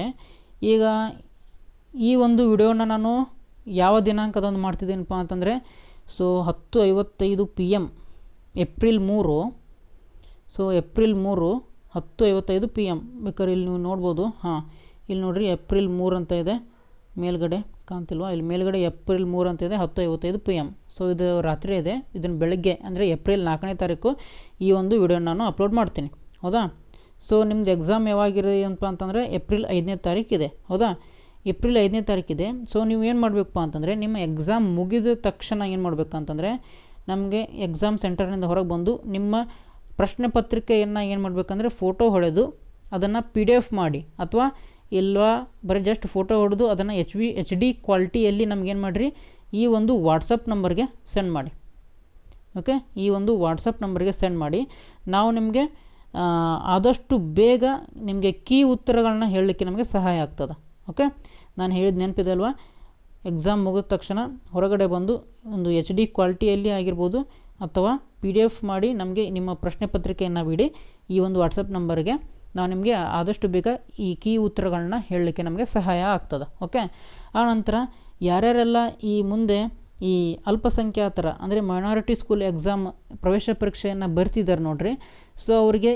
ಈಗ ಈ ಒಂದು ವಿಡಿಯೋನ ನಾನು ಯಾವ ದಿನಾಂಕದಂದು ಮಾಡ್ತಿದ್ದೀನಪ್ಪ ಅಂತಂದರೆ ಸೊ ಹತ್ತು ಐವತ್ತೈದು ಪಿ ಎಂ ಏಪ್ರಿಲ್ ಮೂರು. ಸೊ ಏಪ್ರಿಲ್ ಮೂರು, ಹತ್ತು ಐವತ್ತೈದು ಪಿ ಎಂ ಬೇಕಾದ್ರೆ ಇಲ್ಲಿ ನೀವು ನೋಡ್ಬೋದು. ಹಾಂ, ಇಲ್ಲಿ ನೋಡಿರಿ ಏಪ್ರಿಲ್ ಮೂರು ಅಂತ ಇದೆ. ಮೇಲ್ಗಡೆ ಕಾಣ್ತಿಲ್ವಾ? ಇಲ್ಲಿ ಮೇಲ್ಗಡೆ ಏಪ್ರಿಲ್ ಮೂರು ಅಂತ ಇದೆ, ಹತ್ತು ಐವತ್ತೈದು ಪಿ ಎಂ ಸೊ ಇದು ರಾತ್ರಿ ಇದೆ. ಇದನ್ನು ಬೆಳಗ್ಗೆ, ಅಂದರೆ ಏಪ್ರಿಲ್ ನಾಲ್ಕನೇ ತಾರೀಕು ಈ ಒಂದು ವಿಡಿಯೋನ ನಾನು ಅಪ್ಲೋಡ್ ಮಾಡ್ತೀನಿ. ಹೌದಾ? ಸೊ ನಿಮ್ದು ಎಕ್ಸಾಮ್ ಯಾವಾಗಿರಿ ಅಂತ ಅಂತಂದರೆ ಏಪ್ರಿಲ್ ಐದನೇ ತಾರೀಕಿದೆ ಹೌದಾ? ಏಪ್ರಿಲ್ ಐದನೇ ತಾರೀಕಿದೆ ಸೊ ನೀವು ಏನು ಮಾಡಬೇಕಪ್ಪ ಅಂತಂದರೆ ನಿಮ್ಮ ಎಕ್ಸಾಮ್ ಮುಗಿದ ತಕ್ಷಣ ಏನು ಮಾಡಬೇಕಂತಂದರೆ ನಮಗೆ ಎಕ್ಸಾಮ್ ಸೆಂಟರ್ನಿಂದ ಹೊರಗೆ ಬಂದು ನಿಮ್ಮ ಪ್ರಶ್ನೆ ಪತ್ರಿಕೆಯನ್ನು ಏನು ಮಾಡಬೇಕಂದ್ರೆ ಫೋಟೋ ಹೊಡೆದು ಅದನ್ನು ಪಿ ಡಿ ಎಫ್ ಮಾಡಿ ಅಥವಾ ಇಲ್ವಾ ಬರೀ ಜಸ್ಟ್ ಫೋಟೋ ಹೊಡೆದು ಅದನ್ನು ಎಚ್ ವಿ ಎಚ್ ಡಿ ಕ್ವಾಲಿಟಿಯಲ್ಲಿ ನಮಗೇನು ಮಾಡಿರಿ? ಈ ಒಂದು ವಾಟ್ಸಪ್ ನಂಬರ್ಗೆ ಸೆಂಡ್ ಮಾಡಿ. ಓಕೆ ಈ ಒಂದು ವಾಟ್ಸಪ್ ನಂಬರ್ಗೆ ಸೆಂಡ್ ಮಾಡಿ. ನಾವು ನಿಮಗೆ ಆದಷ್ಟು ಬೇಗ ನಿಮಗೆ ಕೀ ಉತ್ತರಗಳನ್ನ ಹೇಳಲಿಕ್ಕೆ ನಮಗೆ ಸಹಾಯ ಆಗ್ತದೆ. ಓಕೆ ನಾನು ಹೇಳಿದ ನೆನಪಿದೆ ಅಲ್ವಾ? ಎಕ್ಸಾಮ್ ಮುಗಿದ ತಕ್ಷಣ ಹೊರಗಡೆ ಬಂದು ಒಂದು ಎಚ್ ಡಿ ಕ್ವಾಲಿಟಿಯಲ್ಲಿ ಆಗಿರ್ಬೋದು ಅಥವಾ ಪಿ ಡಿ ಎಫ್ ಮಾಡಿ ನಮಗೆ ನಿಮ್ಮ ಪ್ರಶ್ನೆ ಪತ್ರಿಕೆಯನ್ನು ಬಿಡಿ ಈ ಒಂದು ವಾಟ್ಸಪ್ ನಂಬರ್ಗೆ. ನಾವು ನಿಮಗೆ ಆದಷ್ಟು ಬೇಗ ಈ ಕೀ ಉತ್ತರಗಳನ್ನ ಹೇಳಲಿಕ್ಕೆ ನಮಗೆ ಸಹಾಯ ಆಗ್ತದೆ ಓಕೆ ಆನಂತರ ಯಾರ್ಯಾರೆಲ್ಲ ಈ ಮುಂದೆ ಈ ಅಲ್ಪಸಂಖ್ಯಾತರ, ಅಂದರೆ ಮೈನಾರಿಟಿ ಸ್ಕೂಲ್ ಎಕ್ಸಾಮ್ ಪ್ರವೇಶ ಪರೀಕ್ಷೆಯನ್ನು ಬರ್ತಿದ್ದಾರೆ ನೋಡಿರಿ. ಸೊ ಅವರಿಗೆ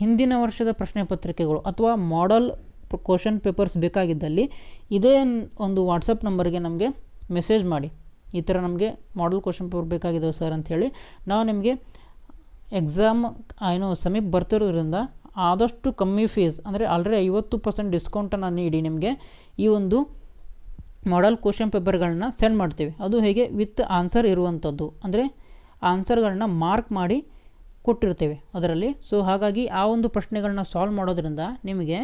ಹಿಂದಿನ ವರ್ಷದ ಪ್ರಶ್ನೆ ಪತ್ರಿಕೆಗಳು ಅಥವಾ ಮಾಡಲ್ ಕ್ವಶನ್ ಪೇಪರ್ಸ್ ಬೇಕಾಗಿದ್ದಲ್ಲಿ ಇದೇ ಒಂದು ವಾಟ್ಸಪ್ ನಂಬರ್ಗೆ ನಮಗೆ ಮೆಸೇಜ್ ಮಾಡಿ. ಈ ಥರ ನಮಗೆ ಮಾಡಲ್ ಕ್ವಶನ್ ಪೇಪರ್ ಬೇಕಾಗಿದ್ದಾವೆ ಸರ್ ಅಂಥೇಳಿ ನಾವು ನಿಮಗೆ ಎಕ್ಸಾಮ್ ಏನು ಸಮೀಪ ಬರ್ತಿರೋದ್ರಿಂದ ಆದಷ್ಟು ಕಮ್ಮಿ ಫೀಸ್ ಅಂದರೆ ಆಲ್ರೆಡಿ ಐವತ್ತು ಪರ್ಸೆಂಟ್ ಡಿಸ್ಕೌಂಟನ್ನು ನೀಡಿ ನಿಮಗೆ ಈ ಒಂದು ಮಾಡಲ್ ಕ್ವಶನ್ ಪೇಪರ್ಗಳನ್ನ ಸೆಂಡ್ ಮಾಡ್ತೀವಿ. ಅದು ಹೇಗೆ? ವಿತ್ ಆನ್ಸರ್ ಇರುವಂಥದ್ದು ಅಂದರೆ ಆನ್ಸರ್ಗಳನ್ನ ಮಾರ್ಕ್ ಮಾಡಿ ಕೊಟ್ಟಿರ್ತೇವೆ ಅದರಲ್ಲಿ. ಸೊ ಹಾಗಾಗಿ ಆ ಒಂದು ಪ್ರಶ್ನೆಗಳನ್ನ ಸಾಲ್ವ್ ಮಾಡೋದ್ರಿಂದ ನಿಮಗೆ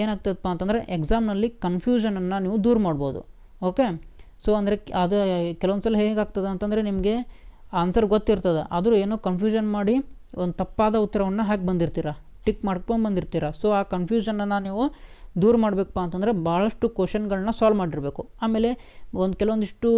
ಏನಾಗ್ತದಪ್ಪ ಅಂತಂದರೆ ಎಕ್ಸಾಮ್ನಲ್ಲಿ ಕನ್ಫ್ಯೂಷನನ್ನು ನೀವು ದೂರ ಮಾಡ್ಬೋದು. ಓಕೆ ಸೊ ಅಂದರೆ ಅದು ಕೆಲವೊಂದು ಸಲ ಹೇಗಾಗ್ತದೆ ಅಂತಂದರೆ ನಿಮಗೆ ಆನ್ಸರ್ ಗೊತ್ತಿರ್ತದೆ. ಆದರೂ ಏನೋ ಕನ್ಫ್ಯೂಷನ್ ಮಾಡಿ ಒಂದು ತಪ್ಪಾದ ಉತ್ತರವನ್ನು ಹಾಕಿ ಬಂದಿರ್ತೀರ? ಟಿಕ್ ಮಾಡ್ಕೊಂಡು ಬಂದಿರ್ತೀರ? ಸೊ ಆ ಕನ್ಫ್ಯೂಷನನ್ನು ನೀವು ದೂರ ಮಾಡಬೇಕಪ್ಪ ಅಂತಂದರೆ ಭಾಳಷ್ಟು ಕ್ವಶನ್ಗಳನ್ನ ಸಾಲ್ವ್ ಮಾಡಿರಬೇಕು. ಆಮೇಲೆ ಒಂದು ಕೆಲವೊಂದಿಷ್ಟು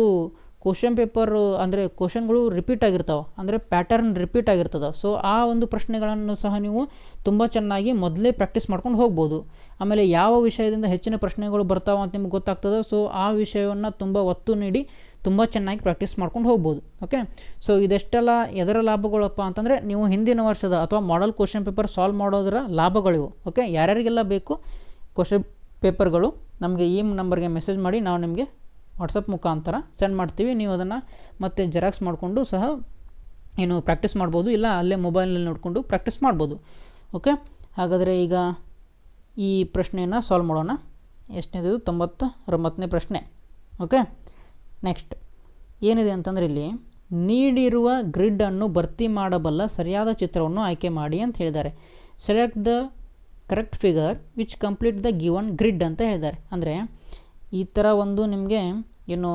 ಕ್ವಶನ್ ಪೇಪರು ಅಂದರೆ ಕ್ವಶನ್ಗಳು ರಿಪೀಟ್ ಆಗಿರ್ತಾವೆ. ಅಂದರೆ ಪ್ಯಾಟರ್ನ್ ರಿಪೀಟ್ ಆಗಿರ್ತದೆ. ಸೊ ಆ ಒಂದು ಪ್ರಶ್ನೆಗಳನ್ನು ಸಹ ನೀವು ತುಂಬ ಚೆನ್ನಾಗಿ ಮೊದಲೇ ಪ್ರಾಕ್ಟೀಸ್ ಮಾಡ್ಕೊಂಡು ಹೋಗ್ಬೋದು. ಆಮೇಲೆ ಯಾವ ವಿಷಯದಿಂದ ಹೆಚ್ಚಿನ ಪ್ರಶ್ನೆಗಳು ಬರ್ತಾವೆ ಅಂತ ನಿಮ್ಗೆ ಗೊತ್ತಾಗ್ತದೆ. ಸೊ ಆ ವಿಷಯವನ್ನು ತುಂಬ ಒತ್ತು ನೀಡಿ ತುಂಬ ಚೆನ್ನಾಗಿ ಪ್ರಾಕ್ಟೀಸ್ ಮಾಡ್ಕೊಂಡು ಹೋಗ್ಬೋದು. ಓಕೆ ಸೊ ಇದೆಷ್ಟೆಲ್ಲ ಎದರ ಲಾಭಗಳಪ್ಪ ಅಂತಂದರೆ ನೀವು ಹಿಂದಿನ ವರ್ಷದ ಅಥವಾ ಮಾಡಲ್ ಕ್ವಶನ್ ಪೇಪರ್ ಸಾಲ್ವ್ ಮಾಡೋದರ ಲಾಭಗಳಿವು. ಓಕೆ ಯಾರ್ಯಾರಿಗೆಲ್ಲ ಬೇಕು ಕ್ವಶನ್ ಪೇಪರ್ಗಳು ನಮಗೆ ಈ ನಂಬರ್ಗೆ ಮೆಸೇಜ್ ಮಾಡಿ ನಾವು ನಿಮಗೆ ವಾಟ್ಸಪ್ ಮುಖಾಂತರ ಸೆಂಡ್ ಮಾಡ್ತೀವಿ. ನೀವು ಅದನ್ನು ಮತ್ತೆ ಜೆರಾಕ್ಸ್ ಮಾಡಿಕೊಂಡು ಸಹ ಏನು ಪ್ರಾಕ್ಟೀಸ್ ಮಾಡ್ಬೋದು. ಇಲ್ಲ ಅಲ್ಲೇ ಮೊಬೈಲ್ನಲ್ಲಿ ನೋಡಿಕೊಂಡು ಪ್ರಾಕ್ಟೀಸ್ ಮಾಡ್ಬೋದು. ಓಕೆ ಹಾಗಾದರೆ ಈಗ ಈ ಪ್ರಶ್ನೆಯನ್ನು ಸಾಲ್ವ್ ಮಾಡೋಣ. ಎಷ್ಟನೇದು? ತೊಂಬತ್ತೊಂಬತ್ತನೇ ಪ್ರಶ್ನೆ. ಓಕೆ ನೆಕ್ಸ್ಟ್ ಏನಿದೆ ಅಂತಂದರೆ ಇಲ್ಲಿ, ನೀಡಿರುವ ಗ್ರಿಡ್ ಅನ್ನು ಭರ್ತಿ ಮಾಡಬಲ್ಲ ಸರಿಯಾದ ಚಿತ್ರವನ್ನು ಆಯ್ಕೆ ಮಾಡಿ ಅಂತ ಹೇಳಿದ್ದಾರೆ. Select the correct figure which complete the given grid ಅಂತ ಹೇಳಿದ್ದಾರೆ. ಅಂದರೆ, ಈ ಥರ ಒಂದು ನಿಮಗೆ ಏನು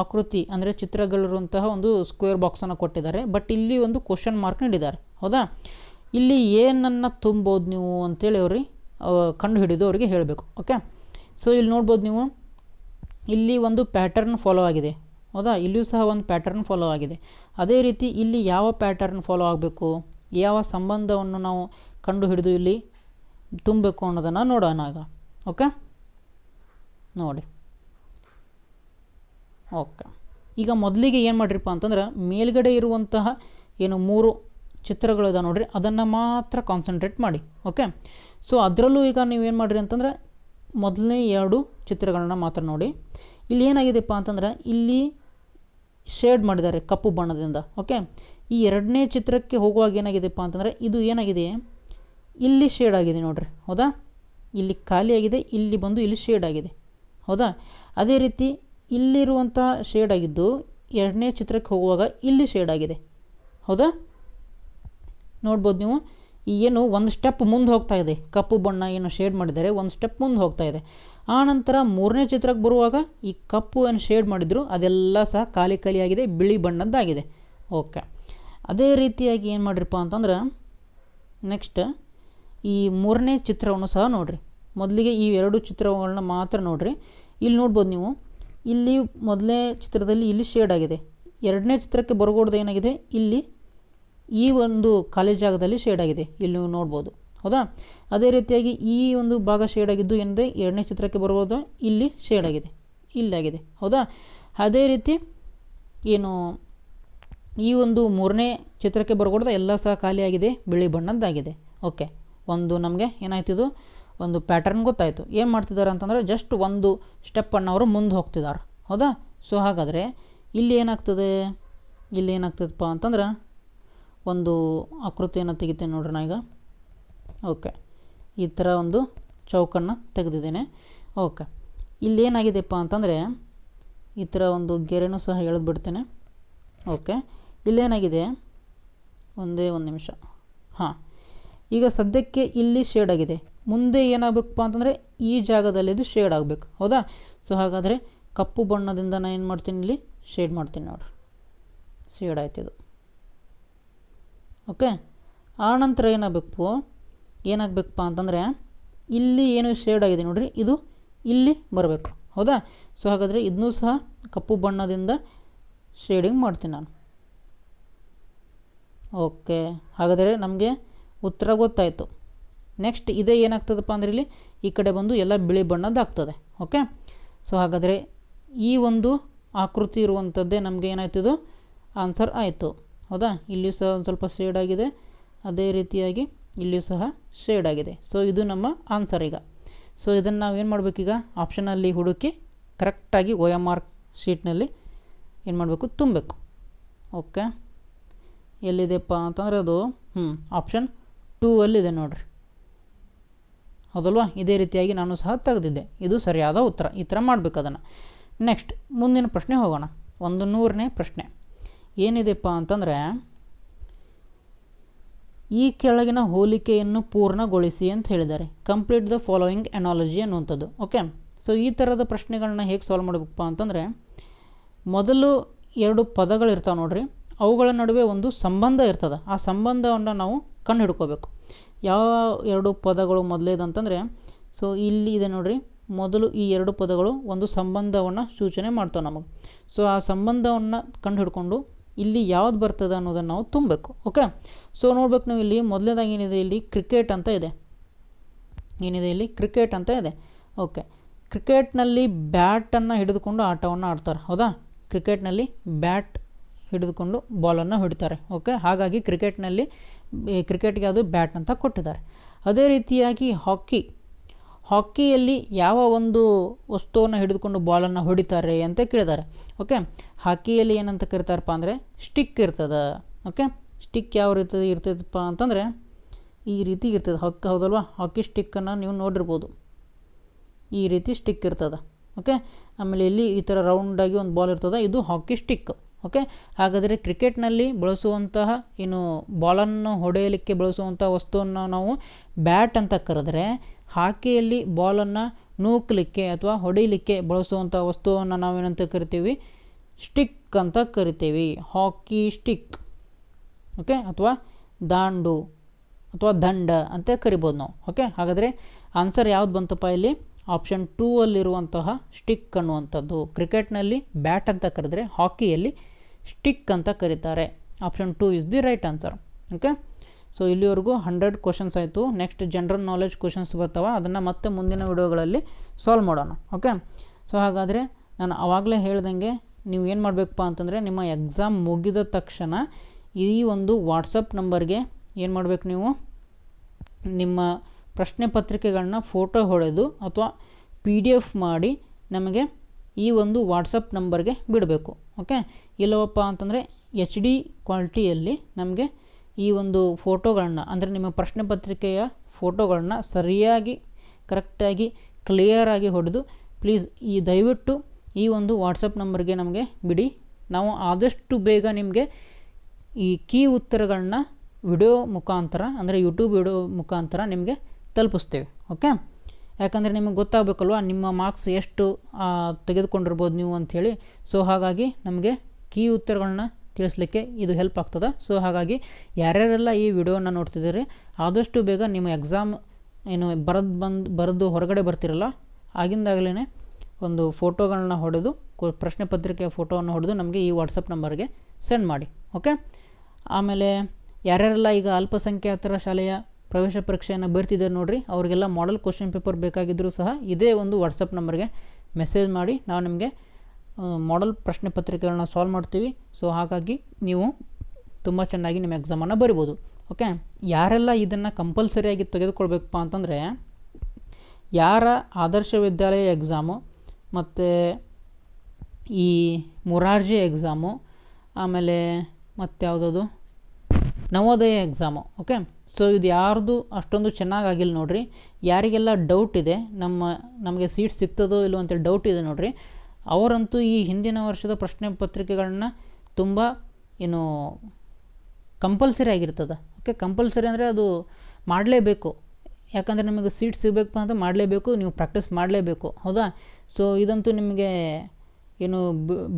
ಆಕೃತಿ, ಅಂದರೆ ಚಿತ್ರಗಳಿರುವಂತಹ ಒಂದು ಸ್ಕ್ವೇರ್ ಬಾಕ್ಸನ್ನು ಕೊಟ್ಟಿದ್ದಾರೆ. ಬಟ್ ಇಲ್ಲಿ ಒಂದು ಕ್ವಶನ್ ಮಾರ್ಕ್ ನೀಡಿದ್ದಾರೆ. ಹೌದಾ? ಇಲ್ಲಿ ಏನನ್ನು ತುಂಬೋದು ನೀವು ಅಂತೇಳಿ ಅವ್ರಿಗೆ ಕಂಡು ಹಿಡಿದು ಅವರಿಗೆ ಹೇಳಬೇಕು ಓಕೆ ಸೊ ಇಲ್ಲಿ ನೋಡ್ಬೋದು ನೀವು, ಇಲ್ಲಿ ಒಂದು ಪ್ಯಾಟರ್ನ್ ಫಾಲೋ ಆಗಿದೆ. ಹೌದಾ? ಇಲ್ಲಿಯೂ ಸಹ ಒಂದು ಪ್ಯಾಟರ್ನ್ ಫಾಲೋ ಆಗಿದೆ. ಅದೇ ರೀತಿ ಇಲ್ಲಿ ಯಾವ ಪ್ಯಾಟರ್ನ್ ಫಾಲೋ ಆಗಬೇಕು? ಯಾವ ಸಂಬಂಧವನ್ನು ನಾವು ಕಂಡು ಹಿಡಿದು ಇಲ್ಲಿ ತುಂಬಬೇಕು ಅನ್ನೋದನ್ನು ನೋಡೋಣ ಆಗ ಓಕೆ ನೋಡಿ. ಓಕೆ ಈಗ ಮೊದಲಿಗೆ ಏನು ಮಾಡ್ರಿಪ್ಪ ಅಂತಂದ್ರೆ, ಮೇಲ್ಗಡೆ ಇರುವಂತಹ ಏನು ಮೂರು ಚಿತ್ರಗಳಿದೆ ನೋಡಿರಿ, ಅದನ್ನು ಮಾತ್ರ ಕಾನ್ಸಂಟ್ರೇಟ್ ಮಾಡಿ ಓಕೆ ಸೊ ಅದರಲ್ಲೂ ಈಗ ನೀವು ಏನು ಮಾಡಿರಿ ಅಂತಂದ್ರೆ ಮೊದಲನೇ ಎರಡು ಚಿತ್ರಗಳನ್ನ ಮಾತ್ರ ನೋಡಿ. ಇಲ್ಲಿ ಏನಾಗಿದೆಪ್ಪ ಅಂತಂದ್ರೆ ಇಲ್ಲಿ ಶೇಡ್ ಮಾಡಿದ್ದಾರೆ ಕಪ್ಪು ಬಣ್ಣದಿಂದ ಓಕೆ ಈ ಎರಡನೇ ಚಿತ್ರಕ್ಕೆ ಹೋಗುವಾಗ ಏನಾಗಿದೆಪ್ಪ ಅಂತಂದರೆ ಇದು ಏನಾಗಿದೆ? ಇಲ್ಲಿ ಶೇಡ್ ಆಗಿದೆ ನೋಡಿರಿ, ಹೌದಾ? ಇಲ್ಲಿ ಖಾಲಿಯಾಗಿದೆ ಇಲ್ಲಿ ಬಂದು ಇಲ್ಲಿ ಶೇಡ್ ಆಗಿದೆ, ಹೌದಾ? ಅದೇ ರೀತಿ ಇಲ್ಲಿರುವಂತಹ ಶೇಡ್ ಆಗಿದ್ದು ಎರಡನೇ ಚಿತ್ರಕ್ಕೆ ಹೋಗುವಾಗ ಇಲ್ಲಿ ಶೇಡ್ ಆಗಿದೆ, ಹೌದಾ? ನೋಡ್ಬೋದು ನೀವು. ಏನು ಒಂದು ಸ್ಟೆಪ್ ಮುಂದೆ ಹೋಗ್ತಾ ಇದೆ. ಕಪ್ಪು ಬಣ್ಣ ಏನು ಶೇಡ್ ಮಾಡಿದ್ದಾರೆ, ಒಂದು ಸ್ಟೆಪ್ ಮುಂದೆ ಹೋಗ್ತಾ ಇದೆ. ಆ ನಂತರ ಮೂರನೇ ಚಿತ್ರಕ್ಕೆ ಬರುವಾಗ ಈ ಕಪ್ಪು ಏನು ಶೇಡ್ ಮಾಡಿದ್ರು, ಅದೆಲ್ಲ ಸಹ ಖಾಲಿ ಖಾಲಿಯಾಗಿದೆ ಬಿಳಿ ಬಣ್ಣದ್ದಾಗಿದೆ. ಓಕೆ. ಅದೇ ರೀತಿಯಾಗಿ ಏನು ಮಾಡಿರಪ್ಪ ಅಂತಂದ್ರೆ ನೆಕ್ಸ್ಟ್ ಈ ಮೂರನೇ ಚಿತ್ರವನ್ನು ಸಹ ನೋಡಿರಿ. ಮೊದಲಿಗೆ ಈ ಎರಡು ಚಿತ್ರಗಳನ್ನ ಮಾತ್ರ ನೋಡಿರಿ. ಇಲ್ಲಿ ನೋಡ್ಬೋದು ನೀವು, ಇಲ್ಲಿ ಮೊದಲನೇ ಚಿತ್ರದಲ್ಲಿ ಇಲ್ಲಿ ಶೇಡ್ ಆಗಿದೆ. ಎರಡನೇ ಚಿತ್ರಕ್ಕೆ ಬರಗೋಡ್ದು ಏನಾಗಿದೆ? ಇಲ್ಲಿ ಈ ಒಂದು ಖಾಲಿ ಜಾಗದಲ್ಲಿ ಶೇಡ್ ಆಗಿದೆ. ಇಲ್ಲಿ ನೀವು ನೋಡ್ಬೋದು. ಹೌದಾ? ಅದೇ ರೀತಿಯಾಗಿ ಈ ಒಂದು ಭಾಗ ಶೇಡ್ ಆಗಿದ್ದು ಏನಿದೆ? ಎರಡನೇ ಚಿತ್ರಕ್ಕೆ ಬರ್ಬೋದು ಇಲ್ಲಿ ಶೇಡ್ ಆಗಿದೆ. ಇಲ್ಲಾಗಿದೆ ಹೌದಾ? ಅದೇ ರೀತಿ ಏನು ಈ ಒಂದು ಮೂರನೇ ಚಿತ್ರಕ್ಕೆ ಬರ್ಕೊಡ್ದ ಎಲ್ಲ ಸಹ ಖಾಲಿಯಾಗಿದೆ ಬಿಳಿ ಬಣ್ಣದ್ದಾಗಿದೆ. ಓಕೆ ಒಂದು ನಮಗೆ ಏನಾಯ್ತಿದು ಒಂದು ಪ್ಯಾಟರ್ನ್ ಗೊತ್ತಾಯಿತು. ಏನು ಮಾಡ್ತಿದ್ದಾರೆ ಅಂತಂದರೆ ಜಸ್ಟ್ ಒಂದು ಸ್ಟೆಪ್ಪನ್ನು ಅವರು ಮುಂದೆ ಹೋಗ್ತಿದ್ದಾರೆ. ಹೌದಾ? ಸೊ ಹಾಗಾದರೆ ಇಲ್ಲಿ ಏನಾಗ್ತದೆ? ಇಲ್ಲಿ ಏನಾಗ್ತದಪ್ಪ ಅಂತಂದ್ರೆ ಒಂದು ಆಕೃತಿಯನ್ನು ತೆಗಿತೇನೆ ನೋಡ್ರಿ ನಾ ಈಗ. ಓಕೆ. ಈ ಥರ ಒಂದು ಚೌಕನ್ನು ತೆಗೆದಿದ್ದೇನೆ. ಓಕೆ. ಇಲ್ಲೇನಾಗಿದೆಪ್ಪ ಅಂತಂದರೆ, ಈ ಥರ ಒಂದು ಗೆರೆನೂ ಸಹ ಎಳೆದು ಬಿಡ್ತೇನೆ. ಓಕೆ. ಇಲ್ಲೇನಾಗಿದೆ ಒಂದೇ ಒಂದು ನಿಮಿಷ. ಹಾಂ. ಈಗ ಸದ್ಯಕ್ಕೆ ಇಲ್ಲಿ ಶೇಡ್ ಆಗಿದೆ. ಮುಂದೆ ಏನಾಗಬೇಕಪ್ಪ ಅಂತಂದರೆ, ಈ ಜಾಗದಲ್ಲಿ ಇದು ಶೇಡ್ ಆಗಬೇಕು. ಹೌದಾ? ಸೊ ಹಾಗಾದರೆ ಕಪ್ಪು ಬಣ್ಣದಿಂದ ನಾನು ಏನು ಮಾಡ್ತೀನಿ ಇಲ್ಲಿ? ಶೇಡ್ ಮಾಡ್ತೀನಿ ನೋಡ್ರಿ. ಶೇಡ್ ಆಯ್ತು ಇದು. ಓಕೆ? ಆ ನಂತರ ಏನಾಗಬೇಕು? ಏನಾಗಬೇಕಪ್ಪ ಅಂತಂದರೆ, ಇಲ್ಲಿ ಏನು ಶೇಡ್ ಆಗಿದೆ ನೋಡಿರಿ, ಇದು ಇಲ್ಲಿ ಬರಬೇಕು. ಹೌದಾ? ಸೊ ಹಾಗಾದರೆ ಇದನ್ನೂ ಸಹ ಕಪ್ಪು ಬಣ್ಣದಿಂದ ಶೇಡಿಂಗ್ ಮಾಡ್ತೀನಿ ನಾನು. ಓಕೆ. ಹಾಗಾದರೆ ನಮಗೆ ಉತ್ತರ ಗೊತ್ತಾಯಿತು. ನೆಕ್ಸ್ಟ್ ಇದೇ ಏನಾಗ್ತದಪ್ಪ ಅಂದರೆ ಇಲ್ಲಿ ಈ ಕಡೆ ಬಂದು ಎಲ್ಲ ಬಿಳಿ ಬಣ್ಣದ್ದಾಗ್ತದೆ ಓಕೆ? ಸೊ ಹಾಗಾದರೆ ಈ ಒಂದು ಆಕೃತಿ ಇರುವಂಥದ್ದೇ ನಮಗೆ ಏನಾಯ್ತದು ಆನ್ಸರ್ ಆಯಿತು. ಹೌದಾ? ಇಲ್ಲಿಯೂ ಸಹ ಒಂದು ಸ್ವಲ್ಪ ಶೇಡ್ ಆಗಿದೆ. ಅದೇ ರೀತಿಯಾಗಿ ಇಲ್ಲಿಯೂ ಸಹ ಶೇಡ್ ಆಗಿದೆ. ಸೊ ಇದು ನಮ್ಮ ಆನ್ಸರ್ ಈಗ. ಸೊ ಇದನ್ನು ನಾವು ಏನು ಮಾಡಬೇಕೀಗ ಆಪ್ಷನಲ್ಲಿ ಹುಡುಕಿ ಕರೆಕ್ಟಾಗಿ ಒ ಎಂ ಆರ್ ಶೀಟ್ನಲ್ಲಿ ಏನು ಮಾಡಬೇಕು? ತುಂಬಬೇಕು. ಓಕೆ ಎಲ್ಲಿದೆಪ್ಪ ಅಂತಂದರೆ ಅದು ಹ್ಞೂ ಆಪ್ಷನ್ ಟೂ ಅಲ್ಲಿದೆ ನೋಡಿರಿ. ಹೌದಲ್ವಾ? ಇದೇ ರೀತಿಯಾಗಿ ನಾನು ಸಹ ತೆಗೆದಿದ್ದೆ. ಇದು ಸರಿಯಾದ ಉತ್ತರ. ಈ ಥರ ಮಾಡಬೇಕು ಅದನ್ನು. ನೆಕ್ಸ್ಟ್ ಮುಂದಿನ ಪ್ರಶ್ನೆ ಹೋಗೋಣ. ಒಂದು ನೂರನೇ ಪ್ರಶ್ನೆ. ಏನಿದೆಪ್ಪ ಅಂತಂದರೆ, ಈ ಕೆಳಗಿನ ಹೋಲಿಕೆಯನ್ನು ಪೂರ್ಣಗೊಳಿಸಿ ಅಂತ ಹೇಳಿದ್ದಾರೆ. ಕಂಪ್ಲೀಟ್ ದ ಫಾಲೋಯಿಂಗ್ ಎನಾಲಜಿ ಅನ್ನುವಂಥದ್ದು ಓಕೆ ಸೊ ಈ ಥರದ ಪ್ರಶ್ನೆಗಳನ್ನ ಹೇಗೆ ಸಾಲ್ವ್ ಮಾಡಬೇಕಪ್ಪ ಅಂತಂದರೆ, ಮೊದಲು ಎರಡು ಪದಗಳಿರ್ತಾವೆ ನೋಡ್ರಿ. ಅವುಗಳ ನಡುವೆ ಒಂದು ಸಂಬಂಧ ಇರ್ತದೆ. ಆ ಸಂಬಂಧವನ್ನು ನಾವು ಕಂಡು ಹಿಡ್ಕೋಬೇಕು ಯಾವ ಎರಡು ಪದಗಳು ಮೊದಲೇದಂತಂದರೆ ಸೊ ಇಲ್ಲಿ ಇದೆ ನೋಡ್ರಿ. ಮೊದಲು ಈ ಎರಡು ಪದಗಳು ಒಂದು ಸಂಬಂಧವನ್ನು ಸೂಚನೆ ಮಾಡ್ತಾವೆ ನಮಗೆ. ಸೊ ಆ ಸಂಬಂಧವನ್ನು ಕಂಡು ಹಿಡ್ಕೊಂಡು ಇಲ್ಲಿ ಯಾವ್ದು ಬರ್ತದೆ ಅನ್ನೋದನ್ನು ನಾವು ತುಂಬಬೇಕು ಓಕೆ ಸೊ ನೋಡ್ಬೇಕು ನಾವು ಇಲ್ಲಿ ಮೊದಲನೇದಾಗಿ ಏನಿದೆ ಇಲ್ಲಿ ಕ್ರಿಕೆಟ್ ಅಂತ ಇದೆ. ಏನಿದೆ ಇಲ್ಲಿ? ಕ್ರಿಕೆಟ್ ಅಂತ ಇದೆ. ಓಕೆ ಕ್ರಿಕೆಟ್ನಲ್ಲಿ ಬ್ಯಾಟನ್ನು ಹಿಡಿದುಕೊಂಡು ಆಟವನ್ನು ಆಡ್ತಾರೆ, ಹೌದಾ? ಕ್ರಿಕೆಟ್ನಲ್ಲಿ ಬ್ಯಾಟ್ ಹಿಡಿದುಕೊಂಡು ಬಾಲನ್ನು ಹೊಡಿತಾರೆ ಓಕೆ ಹಾಗಾಗಿ ಕ್ರಿಕೆಟ್ನಲ್ಲಿ ಕ್ರಿಕೆಟ್ಗೆ ಅದು ಬ್ಯಾಟ್ ಅಂತ ಕೊಟ್ಟಿದ್ದಾರೆ. ಅದೇ ರೀತಿಯಾಗಿ ಹಾಕಿ ಹಾಕಿಯಲ್ಲಿ ಯಾವ ಒಂದು ವಸ್ತುವನ್ನು ಹಿಡಿದುಕೊಂಡು ಬಾಲನ್ನು ಹೊಡಿತಾರೆ ಅಂತ ಕೇಳಿದ್ದಾರೆ. ಓಕೆ ಹಾಕಿಯಲ್ಲಿ ಏನಂತ ಕರಿತಾರಪ್ಪ ಅಂದರೆ ಸ್ಟಿಕ್ ಇರ್ತದೆ. ಓಕೆ ಸ್ಟಿಕ್ ಯಾವ ರೀತಿ ಇರ್ತದಪ್ಪ ಅಂತಂದರೆ ಈ ರೀತಿ ಇರ್ತದೆ. ಹಾಕಿ ಹೌದಲ್ವಾ? ಹಾಕಿ ಸ್ಟಿಕ್ಕನ್ನು ನೀವು ನೋಡಿರ್ಬೋದು. ಈ ರೀತಿ ಸ್ಟಿಕ್ ಇರ್ತದೆ. ಓಕೆ ಆಮೇಲೆ ಇಲ್ಲಿ ಈ ಥರ ರೌಂಡಾಗಿ ಒಂದು ಬಾಲ್ ಇರ್ತದೆ. ಇದು ಹಾಕಿ ಸ್ಟಿಕ್ ಓಕೆ ಹಾಗಾದರೆ ಕ್ರಿಕೆಟ್ನಲ್ಲಿ ಬಳಸುವಂತಹ ಏನು ಬಾಲನ್ನು ಹೊಡೆಯಲಿಕ್ಕೆ ಬಳಸುವಂಥ ವಸ್ತುವನ್ನು ನಾವು ಬ್ಯಾಟ್ ಅಂತ ಕರೆದ್ರೆ ಹಾಕಿಯಲ್ಲಿ ಬಾಲನ್ನು ನೂಕಲಿಕ್ಕೆ ಅಥವಾ ಹೊಡಿಲಿಕ್ಕೆ ಬಳಸುವಂಥ ವಸ್ತುವನ್ನು ನಾವೇನಂತ ಕರಿತೀವಿ? ಸ್ಟಿಕ್ ಅಂತ ಕರಿತೀವಿ. Hockey stick. ಓಕೆ? ಅಥವಾ ದಾಂಡು ಅಥವಾ ದಂಡ ಅಂತ ಕರಿಬೋದು ನಾವು. ಓಕೆ? ಹಾಗಾದರೆ ಆನ್ಸರ್ ಯಾವ್ದು ಬಂತಪ್ಪ ಇಲ್ಲಿ? ಆಪ್ಷನ್ ಟೂ ಅಲ್ಲಿರುವಂತಹ ಸ್ಟಿಕ್ ಅನ್ನುವಂಥದ್ದು. ಕ್ರಿಕೆಟ್ನಲ್ಲಿ ಬ್ಯಾಟ್ ಅಂತ ಕರೆದ್ರೆ ಹಾಕಿಯಲ್ಲಿ ಸ್ಟಿಕ್ ಅಂತ ಕರೀತಾರೆ. Option two is the right answer. Okay? So ಇಲ್ಲಿವರೆಗೂ ಹಂಡ್ರೆಡ್ ಕ್ವಶನ್ಸ್ ಆಯಿತು. ನೆಕ್ಸ್ಟ್ ಜನರಲ್ ನಾಲೆಜ್ ಕ್ವಶನ್ಸ್ ಬರ್ತಾವೆ. ಅದನ್ನು ಮತ್ತೆ ಮುಂದಿನ ವಿಡಿಯೋಗಳಲ್ಲಿ ಸಾಲ್ವ್ ಮಾಡೋಣ. ಓಕೆ ಸೊ ಹಾಗಾದರೆ ನಾನು ಆವಾಗಲೇ ಹೇಳ್ದಂಗೆ ನೀವು ಏನು ಮಾಡಬೇಕಪ್ಪ ಅಂತಂದರೆ ನಿಮ್ಮ ಎಕ್ಸಾಮ್ ಮುಗಿದ ತಕ್ಷಣ ಈ ಒಂದು ವಾಟ್ಸಪ್ ನಂಬರ್ಗೆ ಏನು ಮಾಡಬೇಕು ನೀವು? ನಿಮ್ಮ ಪ್ರಶ್ನೆ ಪತ್ರಿಕೆಗಳನ್ನ ಫೋಟೋ ಹೊಡೆದು ಅಥವಾ ಪಿ ಡಿ ಎಫ್ ಮಾಡಿ ನಮಗೆ ಈ ಒಂದು ವಾಟ್ಸಪ್ ನಂಬರ್ಗೆ ಬಿಡಬೇಕು. ಓಕೆ ಇಲ್ಲವಪ್ಪ ಅಂತಂದರೆ ಎಚ್ ಡಿ ಕ್ವಾಲಿಟಿಯಲ್ಲಿ ನಮಗೆ ಈ ಒಂದು ಫೋಟೋಗಳನ್ನ, ಅಂದರೆ ನಿಮ್ಮ ಪ್ರಶ್ನೆ ಪತ್ರಿಕೆಯ ಫೋಟೋಗಳನ್ನ ಸರಿಯಾಗಿ, ಕರೆಕ್ಟಾಗಿ ಕ್ಲಿಯರಾಗಿ ಹೊಡೆದು ಪ್ಲೀಸ್ ಈ ದಯವಿಟ್ಟು ಈ ಒಂದು ವಾಟ್ಸಪ್ ನಂಬರ್ಗೆ ನಮಗೆ ಬಿಡಿ. ನಾವು ಆದಷ್ಟು ಬೇಗ ನಿಮಗೆ ಈ ಕೀ ಉತ್ತರಗಳನ್ನ ವಿಡಿಯೋ ಮುಖಾಂತರ, ಅಂದರೆ ಯೂಟ್ಯೂಬ್ ವಿಡಿಯೋ ಮುಖಾಂತರ ನಿಮಗೆ ತಲುಪಿಸ್ತೇವೆ ಓಕೆ ಯಾಕಂದರೆ ನಿಮಗೆ ಗೊತ್ತಾಗಬೇಕಲ್ವ, ನಿಮ್ಮ ಮಾರ್ಕ್ಸ್ ಎಷ್ಟು ತೆಗೆದುಕೊಂಡಿರ್ಬೋದು ನೀವು ಅಂಥೇಳಿ. ಸೊ ಹಾಗಾಗಿ ನಮಗೆ ಕೀ ಉತ್ತರಗಳನ್ನ ತಿಳಿಸ್ಲಿಕ್ಕೆ ಇದು ಹೆಲ್ಪ್ ಆಗ್ತದೆ. ಸೊ ಹಾಗಾಗಿ ಯಾರ್ಯಾರೆಲ್ಲ ಈ ವಿಡಿಯೋನ ನೋಡ್ತಿದ್ದೀರಿ, ಆದಷ್ಟು ಬೇಗ ನಿಮ್ಮ ಎಕ್ಸಾಮ್ ಏನು ಬರೆದು ಬಂದು, ಬರೆದು ಹೊರಗಡೆ ಬರ್ತಿರಲ್ಲ ಆಗಿಂದಾಗಲೇ ಒಂದು ಫೋಟೋಗಳನ್ನ ಹೊಡೆದು ಪ್ರಶ್ನೆ ಪತ್ರಿಕೆಯ ಫೋಟೋವನ್ನು ಹೊಡೆದು ನಮಗೆ ಈ ವಾಟ್ಸಪ್ ನಂಬರ್ಗೆ ಸೆಂಡ್ ಮಾಡಿ ಓಕೆ ಆಮೇಲೆ ಯಾರ್ಯಾರೆಲ್ಲ ಈಗ ಅಲ್ಪಸಂಖ್ಯಾತರ ಶಾಲೆಯ ಪ್ರವೇಶ ಪರೀಕ್ಷೆಯನ್ನು ಬರ್ತಿದ್ದಾರೆ ನೋಡಿರಿ, ಅವರಿಗೆಲ್ಲ ಮಾಡೆಲ್ ಕ್ವಶನ್ ಪೇಪರ್ ಬೇಕಾಗಿದ್ದರೂ ಸಹ ಇದೇ ಒಂದು ವಾಟ್ಸಪ್ ನಂಬರ್ಗೆ ಮೆಸೇಜ್ ಮಾಡಿ, ನಾವು ನಿಮಗೆ ಮಾಡೆಲ್ ಪ್ರಶ್ನೆ ಪತ್ರಿಕೆಗಳನ್ನ ಸಾಲ್ವ್ ಮಾಡ್ತೀವಿ. ಸೊ ಹಾಗಾಗಿ ನೀವು ತುಂಬ ಚೆನ್ನಾಗಿ ನಿಮ್ಮ ಎಕ್ಸಾಮನ್ನು ಬರಿಬೋದು. ಓಕೆ ಯಾರೆಲ್ಲ ಇದನ್ನು ಕಂಪಲ್ಸರಿಯಾಗಿ ತೆಗೆದುಕೊಳ್ಬೇಕಪ್ಪ ಅಂತಂದರೆ, ಯಾರ ಆದರ್ಶ ವಿದ್ಯಾಲಯ ಎಕ್ಸಾಮು ಮತ್ತು ಈ ಮುರಾರ್ಜಿ ಎಕ್ಸಾಮು ಆಮೇಲೆ ಮತ್ತು ಯಾವುದದು? ನವೋದಯ ಎಕ್ಸಾಮು ಓಕೆ ಸೊ ಇದು ಯಾರ್ದು ಅಷ್ಟೊಂದು ಚೆನ್ನಾಗಿ ಆಗಿಲ್ಲ ನೋಡ್ರಿ. ಯಾರಿಗೆಲ್ಲ ಡೌಟ್ ಇದೆ, ನಮ್ಮ, ನಮಗೆ ಸೀಟ್ ಸಿಗ್ತದೋ ಇಲ್ಲೋ ಅಂತೇಳಿ ಡೌಟ್ ಇದೆ ನೋಡ್ರಿ. ಅವರಂತೂ ಈ ಹಿಂದಿನ ವರ್ಷದ ಪ್ರಶ್ನೆ ಪತ್ರಿಕೆಗಳನ್ನ ತುಂಬ, ಏನು ಕಂಪಲ್ಸರಿ ಆಗಿರ್ತದೆ. ಓಕೆ ಕಂಪಲ್ಸರಿ ಅಂದರೆ ಅದು ಮಾಡಲೇಬೇಕು. ಯಾಕಂದರೆ ನಿಮಗೆ ಸೀಟ್ ಸಿಗಬೇಕು ಅಂತ ಮಾಡಲೇಬೇಕು, ನೀವು ಪ್ರಾಕ್ಟೀಸ್ ಮಾಡಲೇಬೇಕು. ಹೌದಾ? ಸೊ ಇದಂತೂ ನಿಮಗೆ, ಏನು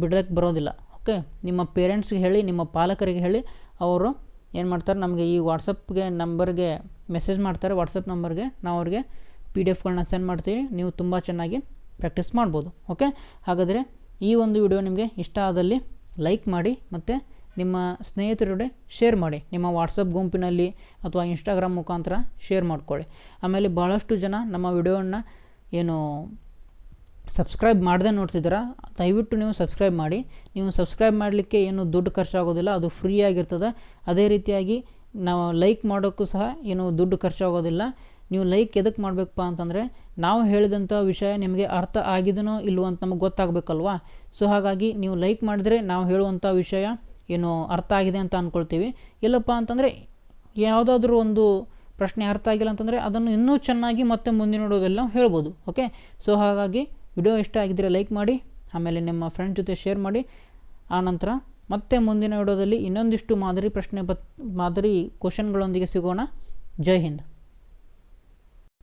ಬಿಡೋಕ್ಕೆ ಬರೋದಿಲ್ಲ. ಓಕೆ ನಿಮ್ಮ ಪೇರೆಂಟ್ಸ್ಗೆ ಹೇಳಿ, ನಿಮ್ಮ ಪಾಲಕರಿಗೆ ಹೇಳಿ, ಅವರು ಏನು ಮಾಡ್ತಾರೆ, ನಮಗೆ ಈ ವಾಟ್ಸಪ್ಗೆ ನಂಬರ್ಗೆ ಮೆಸೇಜ್ ಮಾಡ್ತಾರೆ. ವಾಟ್ಸಪ್ ನಂಬರ್ಗೆ ನಾವು ಅವ್ರಿಗೆ ಪಿ ಡಿ ಎಫ್ಗಳನ್ನ ಸೆಂಡ್ ಮಾಡ್ತೀವಿ. ನೀವು ತುಂಬ ಚೆನ್ನಾಗಿ ಪ್ರಾಕ್ಟೀಸ್ ಮಾಡ್ಬೋದು ಓಕೆ ಹಾಗಾದರೆ ಈ ಒಂದು ವಿಡಿಯೋ ನಿಮಗೆ ಇಷ್ಟ ಆದಲ್ಲಿ ಲೈಕ್ ಮಾಡಿ ಮತ್ತು ನಿಮ್ಮ ಸ್ನೇಹಿತರೊಡೆ ಶೇರ್ ಮಾಡಿ. ನಿಮ್ಮ ವಾಟ್ಸಪ್ ಗುಂಪಿನಲ್ಲಿ ಅಥವಾ ಇನ್ಸ್ಟಾಗ್ರಾಮ್ ಮುಖಾಂತರ ಶೇರ್ ಮಾಡಿಕೊಳ್ಳಿ. ಆಮೇಲೆ ಭಾಳಷ್ಟು ಜನ ನಮ್ಮ ವಿಡಿಯೋವನ್ನು ಏನು ಸಬ್ಸ್ಕ್ರೈಬ್ ಮಾಡದೆ ನೋಡ್ತಿದ್ದೀರಾ, ದಯವಿಟ್ಟು ನೀವು ಸಬ್ಸ್ಕ್ರೈಬ್ ಮಾಡಿ. ನೀವು ಸಬ್ಸ್ಕ್ರೈಬ್ ಮಾಡಲಿಕ್ಕೆ ಏನು ದುಡ್ಡು ಖರ್ಚಾಗೋದಿಲ್ಲ, ಅದು ಫ್ರೀ ಆಗಿರ್ತದೆ. ಅದೇ ರೀತಿಯಾಗಿ ನಾವು ಲೈಕ್ ಮಾಡೋಕ್ಕೂ ಸಹ ಏನು ದುಡ್ಡು ಖರ್ಚಾಗೋದಿಲ್ಲ. ನೀವು ಲೈಕ್ ಎದಕ್ಕೆ ಮಾಡಬೇಕಪ್ಪ ಅಂತಂದರೆ ನಾವು ಹೇಳಿದಂಥ ವಿಷಯ ನಿಮಗೆ ಅರ್ಥ ಆಗಿದನೋ ಇಲ್ವೋ ಅಂತ ನಮಗೆ ಗೊತ್ತಾಗಬೇಕಲ್ವಾ? ಸೊ ಹಾಗಾಗಿ ನೀವು ಲೈಕ್ ಮಾಡಿದ್ರೆ ನಾವು ಹೇಳುವಂಥ ವಿಷಯ ಏನು ಅರ್ಥ ಆಗಿದೆ ಅಂತ ಅಂದ್ಕೊಳ್ತೀವಿ ಇಲ್ಲಪ್ಪ ಅಂತಂದರೆ ಯಾವುದಾದ್ರೂ ಒಂದು ಪ್ರಶ್ನೆ ಅರ್ಥ ಆಗಿಲ್ಲ ಅಂತಂದರೆ ಅದನ್ನು ಇನ್ನೂ ಚೆನ್ನಾಗಿ ಮತ್ತೆ ಮುಂದೆ ನೋಡೋದೆಲ್ಲ ಹೇಳ್ಬೋದು ಓಕೆ ಸೊ ಹಾಗಾಗಿ ವಿಡಿಯೋ ಇಷ್ಟ ಆಗಿದ್ದರೆ ಲೈಕ್ ಮಾಡಿ, ಆಮೇಲೆ ನಿಮ್ಮ ಫ್ರೆಂಡ್ ಜೊತೆ ಶೇರ್ ಮಾಡಿ. ಆನಂತರ ಮತ್ತೆ ಮುಂದಿನ ವಿಡಿಯೋದಲ್ಲಿ ಇನ್ನೊಂದಿಷ್ಟು ಮಾದರಿ ಪ್ರಶ್ನೆ ಪತ್ ಮಾದರಿ ಕ್ವಶನ್ಗಳೊಂದಿಗೆ ಸಿಗೋಣ. ಜೈ ಹಿಂದ್.